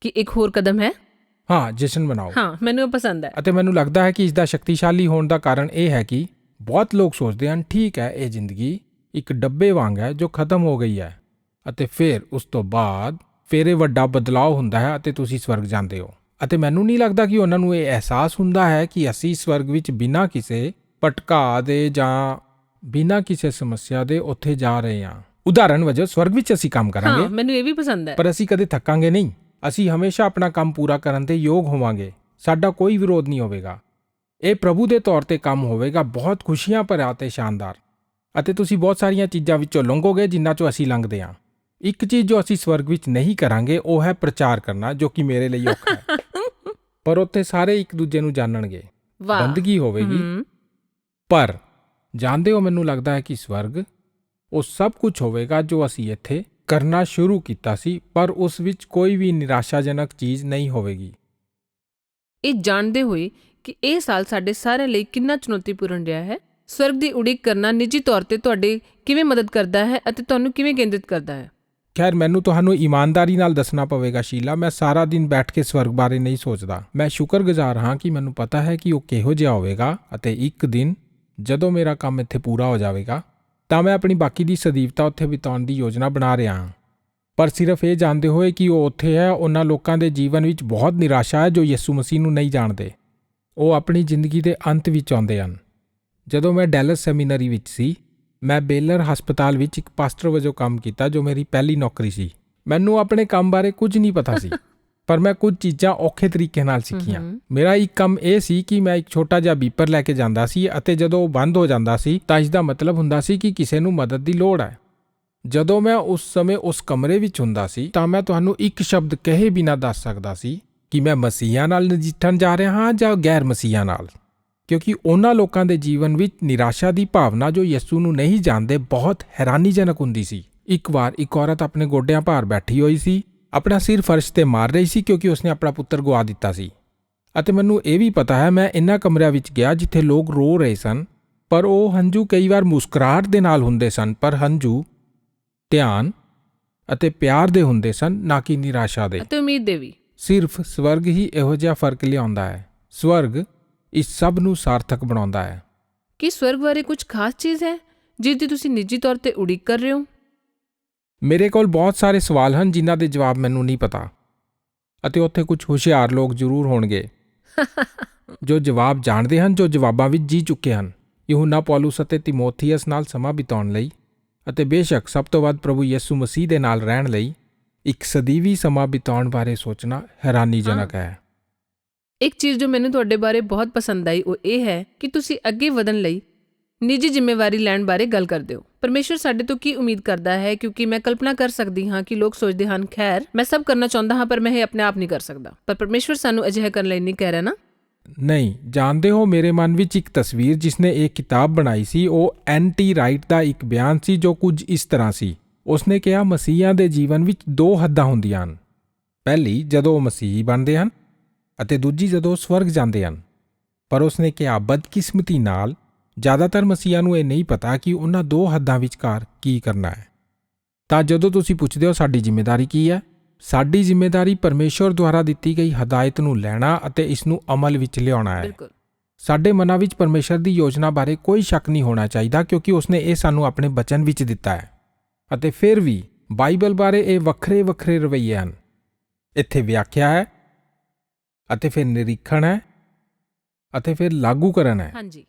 ਕਿ ਇੱਕ ਹੋਰ ਕਦਮ ਹੈ?
ਹਾਂ ਜਸ਼ਨ ਮਨਾਓ।
ਹਾਂ ਮੈਨੂੰ ਪਸੰਦ ਹੈ।
ਅਤੇ ਮੈਨੂੰ ਲੱਗਦਾ ਹੈ ਕਿ ਇਸ ਦਾ ਸ਼ਕਤੀਸ਼ਾਲੀ ਹੋਣ ਦਾ ਕਾਰਨ ਇਹ ਹੈ ਕਿ ਬਹੁਤ ਲੋਕ ਸੋਚਦੇ ਹਨ ਠੀਕ ਹੈ ਇਹ ਜ਼ਿੰਦਗੀ ਇੱਕ ਡੱਬੇ ਵਾਂਗ ਹੈ ਜੋ ਖਤਮ ਹੋ ਗਈ ਹੈ ਅਤੇ ਫਿਰ ਉਸ ਤੋਂ ਬਾਅਦ ਫਿਰ ਇਹ ਵੱਡਾ ਬਦਲਾਅ ਹੁੰਦਾ ਹੈ ਅਤੇ ਤੁਸੀਂ ਸਵਰਗ ਜਾਂਦੇ ਹੋ। ਅਤੇ ਮੈਨੂੰ ਨਹੀਂ ਲੱਗਦਾ ਕਿ ਉਹਨਾਂ ਨੂੰ ਇਹ ਅਹਿਸਾਸ ਹੁੰਦਾ ਹੈ ਕਿ ਅਸੀਂ ਸਵਰਗ ਵਿੱਚ ਬਿਨਾਂ ਕਿਸੇ ਭਟਕਾ ਦੇ ਜਾਂ ਬਿਨਾਂ ਕਿਸੇ ਸਮੱਸਿਆ ਦੇ ਉੱਥੇ ਜਾ ਰਹੇ ਹਾਂ। ਉਦਾਹਰਣ ਵਜੋਂ ਸਵਰਗ ਵਿੱਚ ਅਸੀਂ ਕੰਮ ਕਰਾਂਗੇ।
ਹਾਂ ਮੈਨੂੰ ਇਹ ਵੀ ਪਸੰਦ ਹੈ।
ਪਰ ਅਸੀਂ ਕਦੇ ਥੱਕਾਂਗੇ ਨਹੀਂ। ਅਸੀਂ ਹਮੇਸ਼ਾ ਆਪਣਾ ਕੰਮ ਪੂਰਾ ਕਰਨ ਦੇ ਯੋਗ ਹੋਵਾਂਗੇ। ਸਾਡਾ ਕੋਈ ਵਿਰੋਧ ਨਹੀਂ ਹੋਵੇਗਾ। ਇਹ ਪ੍ਰਭੂ ਦੇ ਤੌਰ ਤੇ ਕੰਮ ਹੋਵੇਗਾ। ਬਹੁਤ ਖੁਸ਼ੀਆਂ ਭਰਿਆ ਤੇ ਸ਼ਾਨਦਾਰ। ਅਤੇ ਤੁਸੀਂ ਬਹੁਤ ਸਾਰੀਆਂ ਚੀਜ਼ਾਂ ਵਿੱਚੋਂ ਲੰਘੋਗੇ ਜਿਨ੍ਹਾਂ ਚੋਂ ਅਸੀਂ ਲੰਘਦੇ ਹਾਂ ਇੱਕ ਚੀਜ਼ ਜੋ ਅਸੀਂ ਸਵਰਗ ਵਿੱਚ ਨਹੀਂ ਕਰਾਂਗੇ ਉਹ ਹੈ ਪ੍ਰਚਾਰ ਕਰਨਾ ਜੋ ਕਿ ਮੇਰੇ ਲਈ ਔਖਾ ਹੈ। (laughs) ਪਰ ਉੱਥੇ ਸਾਰੇ ਇੱਕ ਦੂਜੇ ਨੂੰ ਜਾਣਨਗੇ। ਬੰਦਗੀ ਹੋਵੇਗੀ। ਪਰ ਜਾਣਦੇ ਹੋ ਮੈਨੂੰ ਲੱਗਦਾ ਹੈ ਕਿ ਸਵਰਗ ਉਹ ਸਭ ਕੁਝ ਹੋਵੇਗਾ ਜੋ ਅਸੀਂ ਇੱਥੇ ਕਰਨਾ ਸ਼ੁਰੂ ਕੀਤਾ ਸੀ ਪਰ ਉਸ ਵਿੱਚ ਕੋਈ ਵੀ ਨਿਰਾਸ਼ਾਜਨਕ ਚੀਜ਼ ਨਹੀਂ ਹੋਵੇਗੀ।
ਇਹ ਜਾਣਦੇ ਹੋਏ ਕਿ ਇਹ ਸਾਲ ਸਾਡੇ ਸਾਰਿਆਂ ਲਈ ਕਿੰਨਾ ਚੁਣੌਤੀਪੂਰਨ ਰਿਹਾ ਹੈ। ਸਵਰਗ ਦੀ ਉਡੀਕ ਕਰਨਾ ਨਿੱਜੀ ਤੌਰ ਤੇ ਤੁਹਾਡੇ ਕਿਵੇਂ ਮਦਦ ਕਰਦਾ ਹੈ ਅਤੇ ਤੁਹਾਨੂੰ ਕਿਵੇਂ ਕੇਂਦਰਿਤ ਕਰਦਾ ਹੈ?
ਖੈਰ, ਮੈਨੂੰ ਤੁਹਾਨੂੰ ਇਮਾਨਦਾਰੀ ਨਾਲ ਦੱਸਣਾ ਪਵੇਗਾ ਸ਼ੀਲਾ। ਮੈਂ ਸਾਰਾ ਦਿਨ ਬੈਠ ਕੇ ਸਵਰਗ ਬਾਰੇ ਨਹੀਂ ਸੋਚਦਾ। ਮੈਂ ਸ਼ੁਕਰਗੁਜ਼ਾਰ ਹਾਂ ਕਿ ਮੈਨੂੰ ਪਤਾ ਹੈ ਕਿ ਉਹ ਕਿਹੋ ਜਿਹਾ ਹੋਵੇਗਾ ਅਤੇ ਇੱਕ ਦਿਨ ਜਦੋਂ ਮੇਰਾ ਕੰਮ ਇੱਥੇ ਪੂਰਾ ਹੋ ਜਾਵੇਗਾ, ਤਾਂ ਮੈਂ ਆਪਣੀ ਬਾਕੀ ਦੀ ਸਦੀਵਤਾ ਉੱਥੇ ਬਿਤਾਉਣ ਦੀ ਯੋਜਨਾ ਬਣਾ ਰਿਹਾ ਹਾਂ। ਪਰ ਸਿਰਫ ਇਹ ਜਾਣਦੇ ਹੋਏ ਕਿ ਉਹ ਉੱਥੇ ਹੈ। ਉਹਨਾਂ ਲੋਕਾਂ ਦੇ ਜੀਵਨ ਵਿੱਚ ਬਹੁਤ ਨਿਰਾਸ਼ਾ ਹੈ ਜੋ ਯਿਸੂ ਮਸੀਹ ਨੂੰ ਨਹੀਂ ਜਾਣਦੇ। ਉਹ ਆਪਣੀ ਜ਼ਿੰਦਗੀ ਦੇ ਅੰਤ ਵਿੱਚ ਆਉਂਦੇ ਹਨ। ਜਦੋਂ ਮੈਂ ਡੈਲਸ ਸੈਮੀਨਰੀ ਵਿੱਚ ਸੀ ਮੈਂ ਬੇਲਰ ਹਸਪਤਾਲ ਵਿੱਚ ਇੱਕ ਪਾਸਟਰ ਵਜੋਂ ਕੰਮ ਕੀਤਾ ਜੋ ਮੇਰੀ ਪਹਿਲੀ ਨੌਕਰੀ ਸੀ। ਮੈਨੂੰ ਆਪਣੇ ਕੰਮ ਬਾਰੇ ਕੁਝ ਨਹੀਂ ਪਤਾ ਸੀ (laughs) ਪਰ ਮੈਂ ਕੁਝ ਚੀਜ਼ਾਂ ਔਖੇ ਤਰੀਕੇ ਨਾਲ ਸਿੱਖੀਆਂ। ਮੇਰਾ ਇੱਕ ਕੰਮ ਇਹ ਸੀ ਕਿ ਮੈਂ ਇੱਕ ਛੋਟਾ ਜਿਹਾ ਬੀਪਰ ਲੈ ਕੇ ਜਾਂਦਾ ਸੀ ਅਤੇ ਜਦੋਂ ਉਹ ਬੰਦ ਹੋ ਜਾਂਦਾ ਸੀ ਤਾਂ ਇਸ ਦਾ ਮਤਲਬ ਹੁੰਦਾ ਸੀ ਕਿ ਕਿਸੇ ਨੂੰ ਮਦਦ ਦੀ ਲੋੜ ਹੈ। ਜਦੋਂ ਮੈਂ ਉਸ ਸਮੇਂ ਉਸ ਕਮਰੇ ਵਿੱਚ ਹੁੰਦਾ ਸੀ ਤਾਂ ਮੈਂ ਤੁਹਾਨੂੰ ਇੱਕ ਸ਼ਬਦ ਕਹੇ ਬਿਨਾਂ ਦੱਸ ਸਕਦਾ ਸੀ ਕਿ ਮੈਂ ਮਸੀਹਾਂ ਨਾਲ ਨਜਿੱਠਣ ਜਾ ਰਿਹਾ ਹਾਂ ਜਾਂ ਗੈਰ ਮਸੀਹਾਂ ਨਾਲ? ਕਿਉਂਕਿ ਉਹਨਾਂ ਲੋਕਾਂ ਦੇ ਜੀਵਨ ਵਿੱਚ ਨਿਰਾਸ਼ਾ ਦੀ ਭਾਵਨਾ ਜੋ ਯਿਸੂ ਨੂੰ ਨਹੀਂ ਜਾਣਦੇ, ਬਹੁਤ ਹੈਰਾਨੀਜਨਕ ਹੁੰਦੀ ਸੀ। ਇੱਕ ਵਾਰ ਇੱਕ ਔਰਤ ਆਪਣੇ ਗੋਡਿਆਂ ਭਾਰ ਬੈਠੀ ਹੋਈ ਸੀ। ਆਪਣਾ ਸਿਰ ਫਰਸ਼ ਤੇ ਮਾਰ ਰਹੀ ਸੀ ਕਿਉਂਕਿ ਉਸਨੇ ਆਪਣਾ ਪੁੱਤਰ ਗਵਾ ਦਿੱਤਾ ਸੀ। ਅਤੇ ਮੈਨੂੰ ਇਹ ਵੀ ਪਤਾ ਹੈ, ਮੈਂ ਇਨ੍ਹਾਂ ਕਮਰਿਆਂ ਵਿੱਚ ਗਿਆ ਜਿੱਥੇ ਲੋਕ ਰੋ ਰਹੇ ਸਨ। ਪਰ ਉਹ ਹੰਝੂ ਕਈ ਵਾਰ ਮੁਸਕਰਾਹਟ ਦੇ ਨਾਲ ਹੁੰਦੇ ਸਨ, ਪਰ ਹੰਝੂ ਧਿਆਨ ਅਤੇ ਪਿਆਰ ਦੇ ਹੁੰਦੇ ਸਨ, ਨਾ ਕਿ ਨਿਰਾਸ਼ਾ ਦੇ।
ਅਤੇ ਉਮੀਦ ਦੇ ਵੀ।
ਸਿਰਫ ਸਵਰਗ ਹੀ ਇਹੋ ਜਿਹਾ ਫ਼ਰਕ ਲਿਆਉਂਦਾ ਹੈ। ਸਵਰਗ ਇਸ ਸਭ ਨੂੰ ਸਾਰਥਕ ਬਣਾਉਂਦਾ ਹੈ।
ਕੀ ਸਵਰਗ ਬਾਰੇ ਕੁਝ ਖਾਸ ਚੀਜ਼ ਹੈ ਜਿਸ ਦੀ ਤੁਸੀਂ ਨਿੱਜੀ ਤੌਰ ਤੇ ਉਡੀਕ ਕਰ ਰਹੇ ਹੋ?
ਮੇਰੇ ਕੋਲ ਬਹੁਤ ਸਾਰੇ ਸਵਾਲ ਹਨ ਜਿਨ੍ਹਾਂ ਦੇ ਜਵਾਬ ਮੈਨੂੰ ਨਹੀਂ ਪਤਾ। ਅਤੇ ਉੱਥੇ ਕੁਝ ਹੁਸ਼ਿਆਰ ਲੋਕ ਜ਼ਰੂਰ ਹੋਣਗੇ। (laughs) ਜੋ ਜਵਾਬ ਜਾਣਦੇ ਹਨ ਜੋ ਜਵਾਬਾਂ ਵਿੱਚ ਜੀ ਚੁੱਕੇ ਹਨ। ਯਹੂਨਾ ਪੌਲੁਸ ਅਤੇ ਤਿਮੋਥੀਅਸ ਨਾਲ ਸਮਾਂ ਬਿਤਾਉਣ ਲਈ ਅਤੇ ਬੇਸ਼ੱਕ ਸਭ ਤੋਂ ਵੱਧ ਪ੍ਰਭੂ ਯਿਸੂ ਮਸੀਹ ਦੇ ਨਾਲ ਰਹਿਣ ਲਈ ਇੱਕ ਸਦੀਵੀ ਸਮਾਂ ਬਿਤਾਉਣ ਬਾਰੇ ਸੋਚਣਾ ਹੈਰਾਨੀਜਨਕ ਹੈ।
ਇੱਕ ਚੀਜ਼ ਜੋ ਮੈਨੂੰ ਤੁਹਾਡੇ ਬਾਰੇ ਬਹੁਤ ਪਸੰਦ ਆਈ ਉਹ ਇਹ ਹੈ ਕਿ ਤੁਸੀਂ ਅੱਗੇ ਵਧਣ ਲਈ ਨਿੱਜੀ ਜ਼ਿੰਮੇਵਾਰੀ ਲੈਣ ਬਾਰੇ ਗੱਲ ਕਰਦੇ ਹੋ। ਪਰਮੇਸ਼ਰ ਸਾਡੇ ਤੋਂ ਕੀ ਉਮੀਦ ਕਰਦਾ ਹੈ? ਕਿਉਂਕਿ ਮੈਂ ਕਲਪਨਾ ਕਰ ਸਕਦੀ ਹਾਂ ਕਿ ਲੋਕ ਸੋਚਦੇ ਹਨ ਖੈਰ ਮੈਂ ਸਭ ਕਰਨਾ ਚਾਹੁੰਦਾ ਹਾਂ ਪਰ ਮੈਂ ਇਹ ਆਪਣੇ ਆਪ ਨਹੀਂ ਕਰ ਸਕਦਾ। ਪਰ ਪਰਮੇਸ਼ਰ ਸਾਨੂੰ ਅਜਿਹਾ ਕਰਨ ਲਈ ਨਹੀਂ ਕਹਿ ਰਿਹਾ ਨਾ?
ਨਹੀਂ ਜਾਣਦੇ ਹੋ ਮੇਰੇ ਮਨ ਵਿੱਚ ਇੱਕ ਤਸਵੀਰ ਜਿਸਨੇ ਇਹ ਕਿਤਾਬ ਬਣਾਈ ਸੀ ਉਹ ਐਂਟੀ ਰਾਈਟ ਦਾ ਇੱਕ ਬਿਆਨ ਸੀ ਜੋ ਕੁਝ ਇਸ ਤਰ੍ਹਾਂ ਸੀ। ਉਸਨੇ ਕਿਹਾ ਮਸੀਹਾਂ ਦੇ ਜੀਵਨ ਵਿੱਚ ਦੋ ਹੱਦਾਂ ਹੁੰਦੀਆਂ ਹਨ। ਪਹਿਲੀ ਜਦੋਂ ਉਹ ਮਸੀਹੀ ਬਣਦੇ ਹਨ ਅਤੇ ਦੂਜੀ ਜਦੋਂ ਸਵਰਗ ਜਾਂਦੇ ਹਨ। ਪਰ ਉਸਨੇ ਕਿਹਾ ਬਦਕਿਸਮਤੀ ਨਾਲ ਜ਼ਿਆਦਾਤਰ ਮਸੀਹਾਂ ਨੂੰ ਇਹ ਨਹੀਂ ਪਤਾ ਕਿ ਉਹਨਾਂ ਦੋ ਹੱਦਾਂ ਵਿਚਕਾਰ ਕੀ ਕਰਨਾ ਹੈ। ਤਾਂ ਜਦੋਂ ਤੁਸੀਂ ਪੁੱਛਦੇ ਹੋ ਸਾਡੀ ਜ਼ਿੰਮੇਵਾਰੀ ਕੀ ਹੈ? ਸਾਡੀ ਜ਼ਿੰਮੇਵਾਰੀ ਪਰਮੇਸ਼ਵਰ ਦੁਆਰਾ ਦਿੱਤੀ ਗਈ ਹਦਾਇਤ ਨੂੰ ਲੈਣਾ ਅਤੇ ਇਸ ਨੂੰ ਅਮਲ ਵਿੱਚ ਲਿਆਉਣਾ ਹੈ। ਸਾਡੇ ਮਨਾਂ ਵਿੱਚ ਪਰਮੇਸ਼ਰ ਦੀ ਯੋਜਨਾ ਬਾਰੇ ਕੋਈ ਸ਼ੱਕ ਨਹੀਂ ਹੋਣਾ ਚਾਹੀਦਾ ਕਿਉਂਕਿ ਉਸਨੇ ਇਹ ਸਾਨੂੰ ਆਪਣੇ ਬਚਨ ਵਿੱਚ ਦਿੱਤਾ ਹੈ। ਅਤੇ ਫਿਰ ਵੀ ਬਾਈਬਲ ਬਾਰੇ ਇਹ ਵੱਖਰੇ ਵੱਖਰੇ ਰਵੱਈਏ ਹਨ। ਇੱਥੇ ਵਿਆਖਿਆ ਹੈ ਅਤੇ ਫਿਰ ਨਿਰੀਖਣ ਹੈ ਅਤੇ ਫਿਰ ਲਾਗੂ ਕਰਨ ਹੈ।
ਹਾਂਜੀ।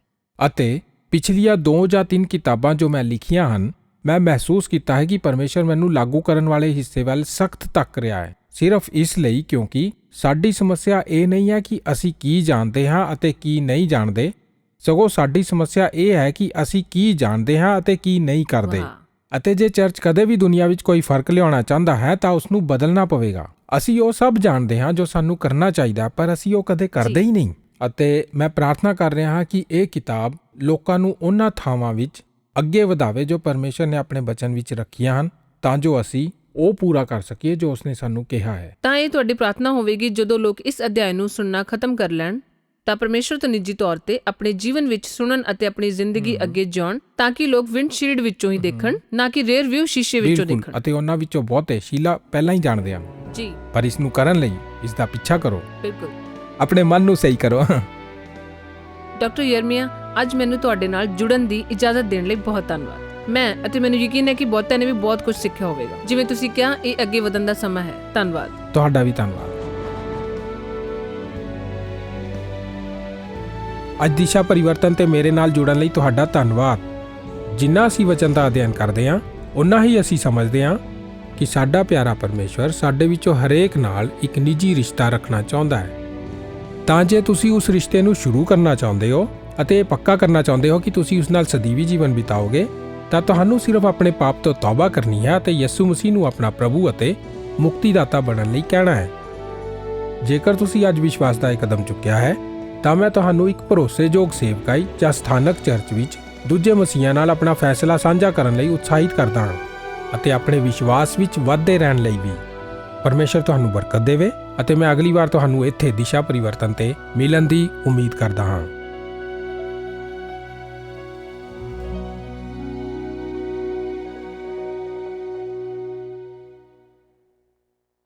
ਅਤੇ ਪਿਛਲੀਆਂ ਦੋ ਜਾਂ ਤਿੰਨ ਕਿਤਾਬਾਂ ਜੋ ਮੈਂ ਲਿਖੀਆਂ ਹਨ ਮੈਂ ਮਹਿਸੂਸ ਕੀਤਾ ਹੈ ਕਿ ਪਰਮੇਸ਼ਰ ਮੈਨੂੰ ਲਾਗੂ ਕਰਨ ਵਾਲੇ ਹਿੱਸੇ ਵੱਲ ਸਖਤ ਤੱਕ ਰਿਹਾ ਹੈ। ਸਿਰਫ ਇਸ ਲਈ ਕਿਉਂਕਿ ਸਾਡੀ ਸਮੱਸਿਆ ਇਹ ਨਹੀਂ ਹੈ ਕਿ ਅਸੀਂ ਕੀ ਜਾਣਦੇ ਹਾਂ ਅਤੇ ਕੀ ਨਹੀਂ ਜਾਣਦੇ। ਸਗੋਂ ਸਾਡੀ ਸਮੱਸਿਆ ਇਹ ਹੈ ਕਿ ਅਸੀਂ ਕੀ ਜਾਣਦੇ ਹਾਂ ਅਤੇ ਕੀ ਨਹੀਂ ਕਰਦੇ। ਅਤੇ ਜੇ ਚਰਚ ਕਦੇ ਵੀ ਦੁਨੀਆ ਵਿੱਚ ਕੋਈ ਫ਼ਰਕ ਲਿਆਉਣਾ ਚਾਹੁੰਦਾ ਹੈ ਤਾਂ ਉਸ ਨੂੰ ਬਦਲਣਾ ਪਵੇਗਾ। ਅਸੀਂ ਉਹ ਸਭ ਜਾਣਦੇ ਹਾਂ ਜੋ ਸਾਨੂੰ ਕਰਨਾ ਚਾਹੀਦਾ ਪਰ ਅਸੀਂ ਉਹ ਕਦੇ ਕਰਦੇ ਹੀ ਨਹੀਂ। ਅਤੇ ਮੈਂ ਪ੍ਰਾਰਥਨਾ ਕਰ ਰਿਹਾ ਹਾਂ ਕਿ ਇਹ ਕਿਤਾਬ ਲੋਕਾਂ ਨੂੰ ਉਹਨਾਂ ਥਾਵਾਂ ਵਿੱਚ ਅੱਗੇ ਵਧਾਵੇ ਜੋ ਪਰਮੇਸ਼ਰ ਨੇ ਆਪਣੇ ਬਚਨ ਵਿੱਚ ਰੱਖੀਆਂ ਹਨ ਤਾਂ ਜੋ ਅਸੀਂ ਉਹ ਪੂਰਾ ਕਰ ਸਕੀਏ ਜੋ ਉਸਨੇ ਸਾਨੂੰ ਕਿਹਾ ਹੈ।
ਤਾਂ ਇਹ ਤੁਹਾਡੀ ਪ੍ਰਾਰਥਨਾ ਹੋਵੇਗੀ ਜਦੋਂ ਲੋਕ ਇਸ ਅਧਿਆਇ ਨੂੰ ਸੁਣਨਾ ਖਤਮ ਕਰ ਲੈਣ। ਤਾਂ ਪਰਮੇਸ਼ਰ ਤੋਂ ਨਿੱਜੀ ਤੌਰ ਤੇ ਆਪਣੇ ਜੀਵਨ ਵਿੱਚ ਸੁਣਨ ਅਤੇ ਆਪਣੀ ਜ਼ਿੰਦਗੀ ਅੱਗੇ ਜਿਉਣ ਤਾਂ ਕਿ ਲੋਕ ਵਿੰਡਸ਼ੀਲਡ ਵਿੱਚੋਂ ਹੀ ਦੇਖਣ ਨਾ ਕਿ ਰੇਅਰ ਵਿਊ ਸ਼ੀਸ਼ੇ ਵਿੱਚੋਂ ਦੇਖਣ।
ਅਤੇ ਉਹਨਾਂ ਵਿੱਚੋਂ ਬਹੁਤੇ ਸ਼ੀਲਾ ਪਹਿਲਾਂ ਹੀ ਜਾਣਦੇ ਹਨ।
ਜੀ।
ਪਰ ਇਸ ਨੂੰ ਕਰਨ ਲਈ ਇਸ ਦਾ ਪਿੱਛਾ ਕਰੋ।
ਬਿਲਕੁਲ।
ਆਪਣੇ ਮਨ ਨੂੰ ਸਹੀ ਕਰੋ।
ਡਾਕਟਰ ਯਰਮੀਆ ਅੱਜ ਮੈਨੂੰ ਤੁਹਾਡੇ ਨਾਲ ਜੁੜਨ ਦੀ ਇਜਾਜ਼ਤ ਦੇਣ ਲਈ ਬਹੁਤ ਧੰਨਵਾਦ। ਮੈਂ ਅਤੇ ਮੈਨੂੰ ਯਕੀਨ ਹੈ ਕਿ ਬਹੁਤਿਆਂ ਨੇ ਵੀ ਬਹੁਤ ਕੁਝ ਸਿੱਖਿਆ ਹੋਵੇਗਾ। ਜਿਵੇਂ ਤੁਸੀਂ ਕਿਹਾ ਇਹ ਅੱਗੇ ਵਧਣ ਦਾ ਸਮਾਂ ਹੈ। ਧੰਨਵਾਦ।
ਤੁਹਾਡਾ ਵੀ ਧੰਨਵਾਦ। ਅੱਜ ਦਿਸ਼ਾ ਪਰਿਵਰਤਨ ਤੇ ਮੇਰੇ ਨਾਲ ਜੁੜਨ ਲਈ ਤੁਹਾਡਾ ਧੰਨਵਾਦ। ਜਿੰਨਾ ਅਸੀਂ ਵਚਨ ਦਾ ਅਧਿਐਨ ਕਰਦੇ ਹਾਂ ਉਨਾ ਹੀ ਅਸੀਂ ਸਮਝਦੇ ਹਾਂ ਕਿ ਸਾਡਾ ਪਿਆਰਾ ਪਰਮੇਸ਼ਵਰ ਸਾਡੇ ਵਿੱਚੋਂ ਹਰੇਕ ਨਾਲ ਇੱਕ ਨਿੱਜੀ ਰਿਸ਼ਤਾ ਰੱਖਣਾ ਚਾਹੁੰਦਾ ਹੈ। ਤਾਂ ਜੇ ਤੁਸੀਂ ਉਸ ਰਿਸ਼ਤੇ ਨੂੰ ਸ਼ੁਰੂ ਕਰਨਾ ਚਾਹੁੰਦੇ ਹੋ ਅਤੇ ਇਹ ਪੱਕਾ ਕਰਨਾ ਚਾਹੁੰਦੇ ਹੋ ਕਿ ਤੁਸੀਂ ਉਸ ਨਾਲ ਸਦੀਵੀ ਜੀਵਨ ਬਿਤਾਓਗੇ, ਤਾਂ ਤੁਹਾਨੂੰ ਸਿਰਫ ਆਪਣੇ ਪਾਪ ਤੋਂ ਤੌਬਾ ਕਰਨੀ ਹੈ ਅਤੇ ਯਿਸੂ ਮਸੀਹ ਨੂੰ ਆਪਣਾ ਪ੍ਰਭੂ ਅਤੇ ਮੁਕਤੀਦਾਤਾ ਬਣਨ ਲਈ ਕਹਿਣਾ ਹੈ। ਜੇਕਰ ਤੁਸੀਂ ਅੱਜ ਵਿਸ਼ਵਾਸ ਦਾ ਇਹ ਕਦਮ ਚੁੱਕਿਆ ਹੈ ਤਾਂ ਮੈਂ ਤੁਹਾਨੂੰ ਇੱਕ ਭਰੋਸੇਯੋਗ ਸੇਵਕਾਈ ਜਾਂ ਸਥਾਨਕ ਚਰਚ ਵਿੱਚ ਦੂਜੇ ਮਸੀਹਾਂ ਨਾਲ ਆਪਣਾ ਫੈਸਲਾ ਸਾਂਝਾ ਕਰਨ ਲਈ ਉਤਸ਼ਾਹਿਤ ਕਰਦਾ ਹਾਂ ਅਤੇ ਆਪਣੇ ਵਿਸ਼ਵਾਸ ਵਿੱਚ ਵਧਦੇ ਰਹਿਣ ਲਈ ਵੀ। ਪਰਮੇਸ਼ਰ ਤੁਹਾਨੂੰ ਬਰਕਤ ਦੇਵੇ ਅਤੇ ਮੈਂ ਅਗਲੀ ਵਾਰ ਤੁਹਾਨੂੰ ਇੱਥੇ ਦਿਸ਼ਾ ਪਰਿਵਰਤਨ ਤੇ ਮਿਲਣ ਦੀ ਉਮੀਦ ਕਰਦਾ ਹਾਂ।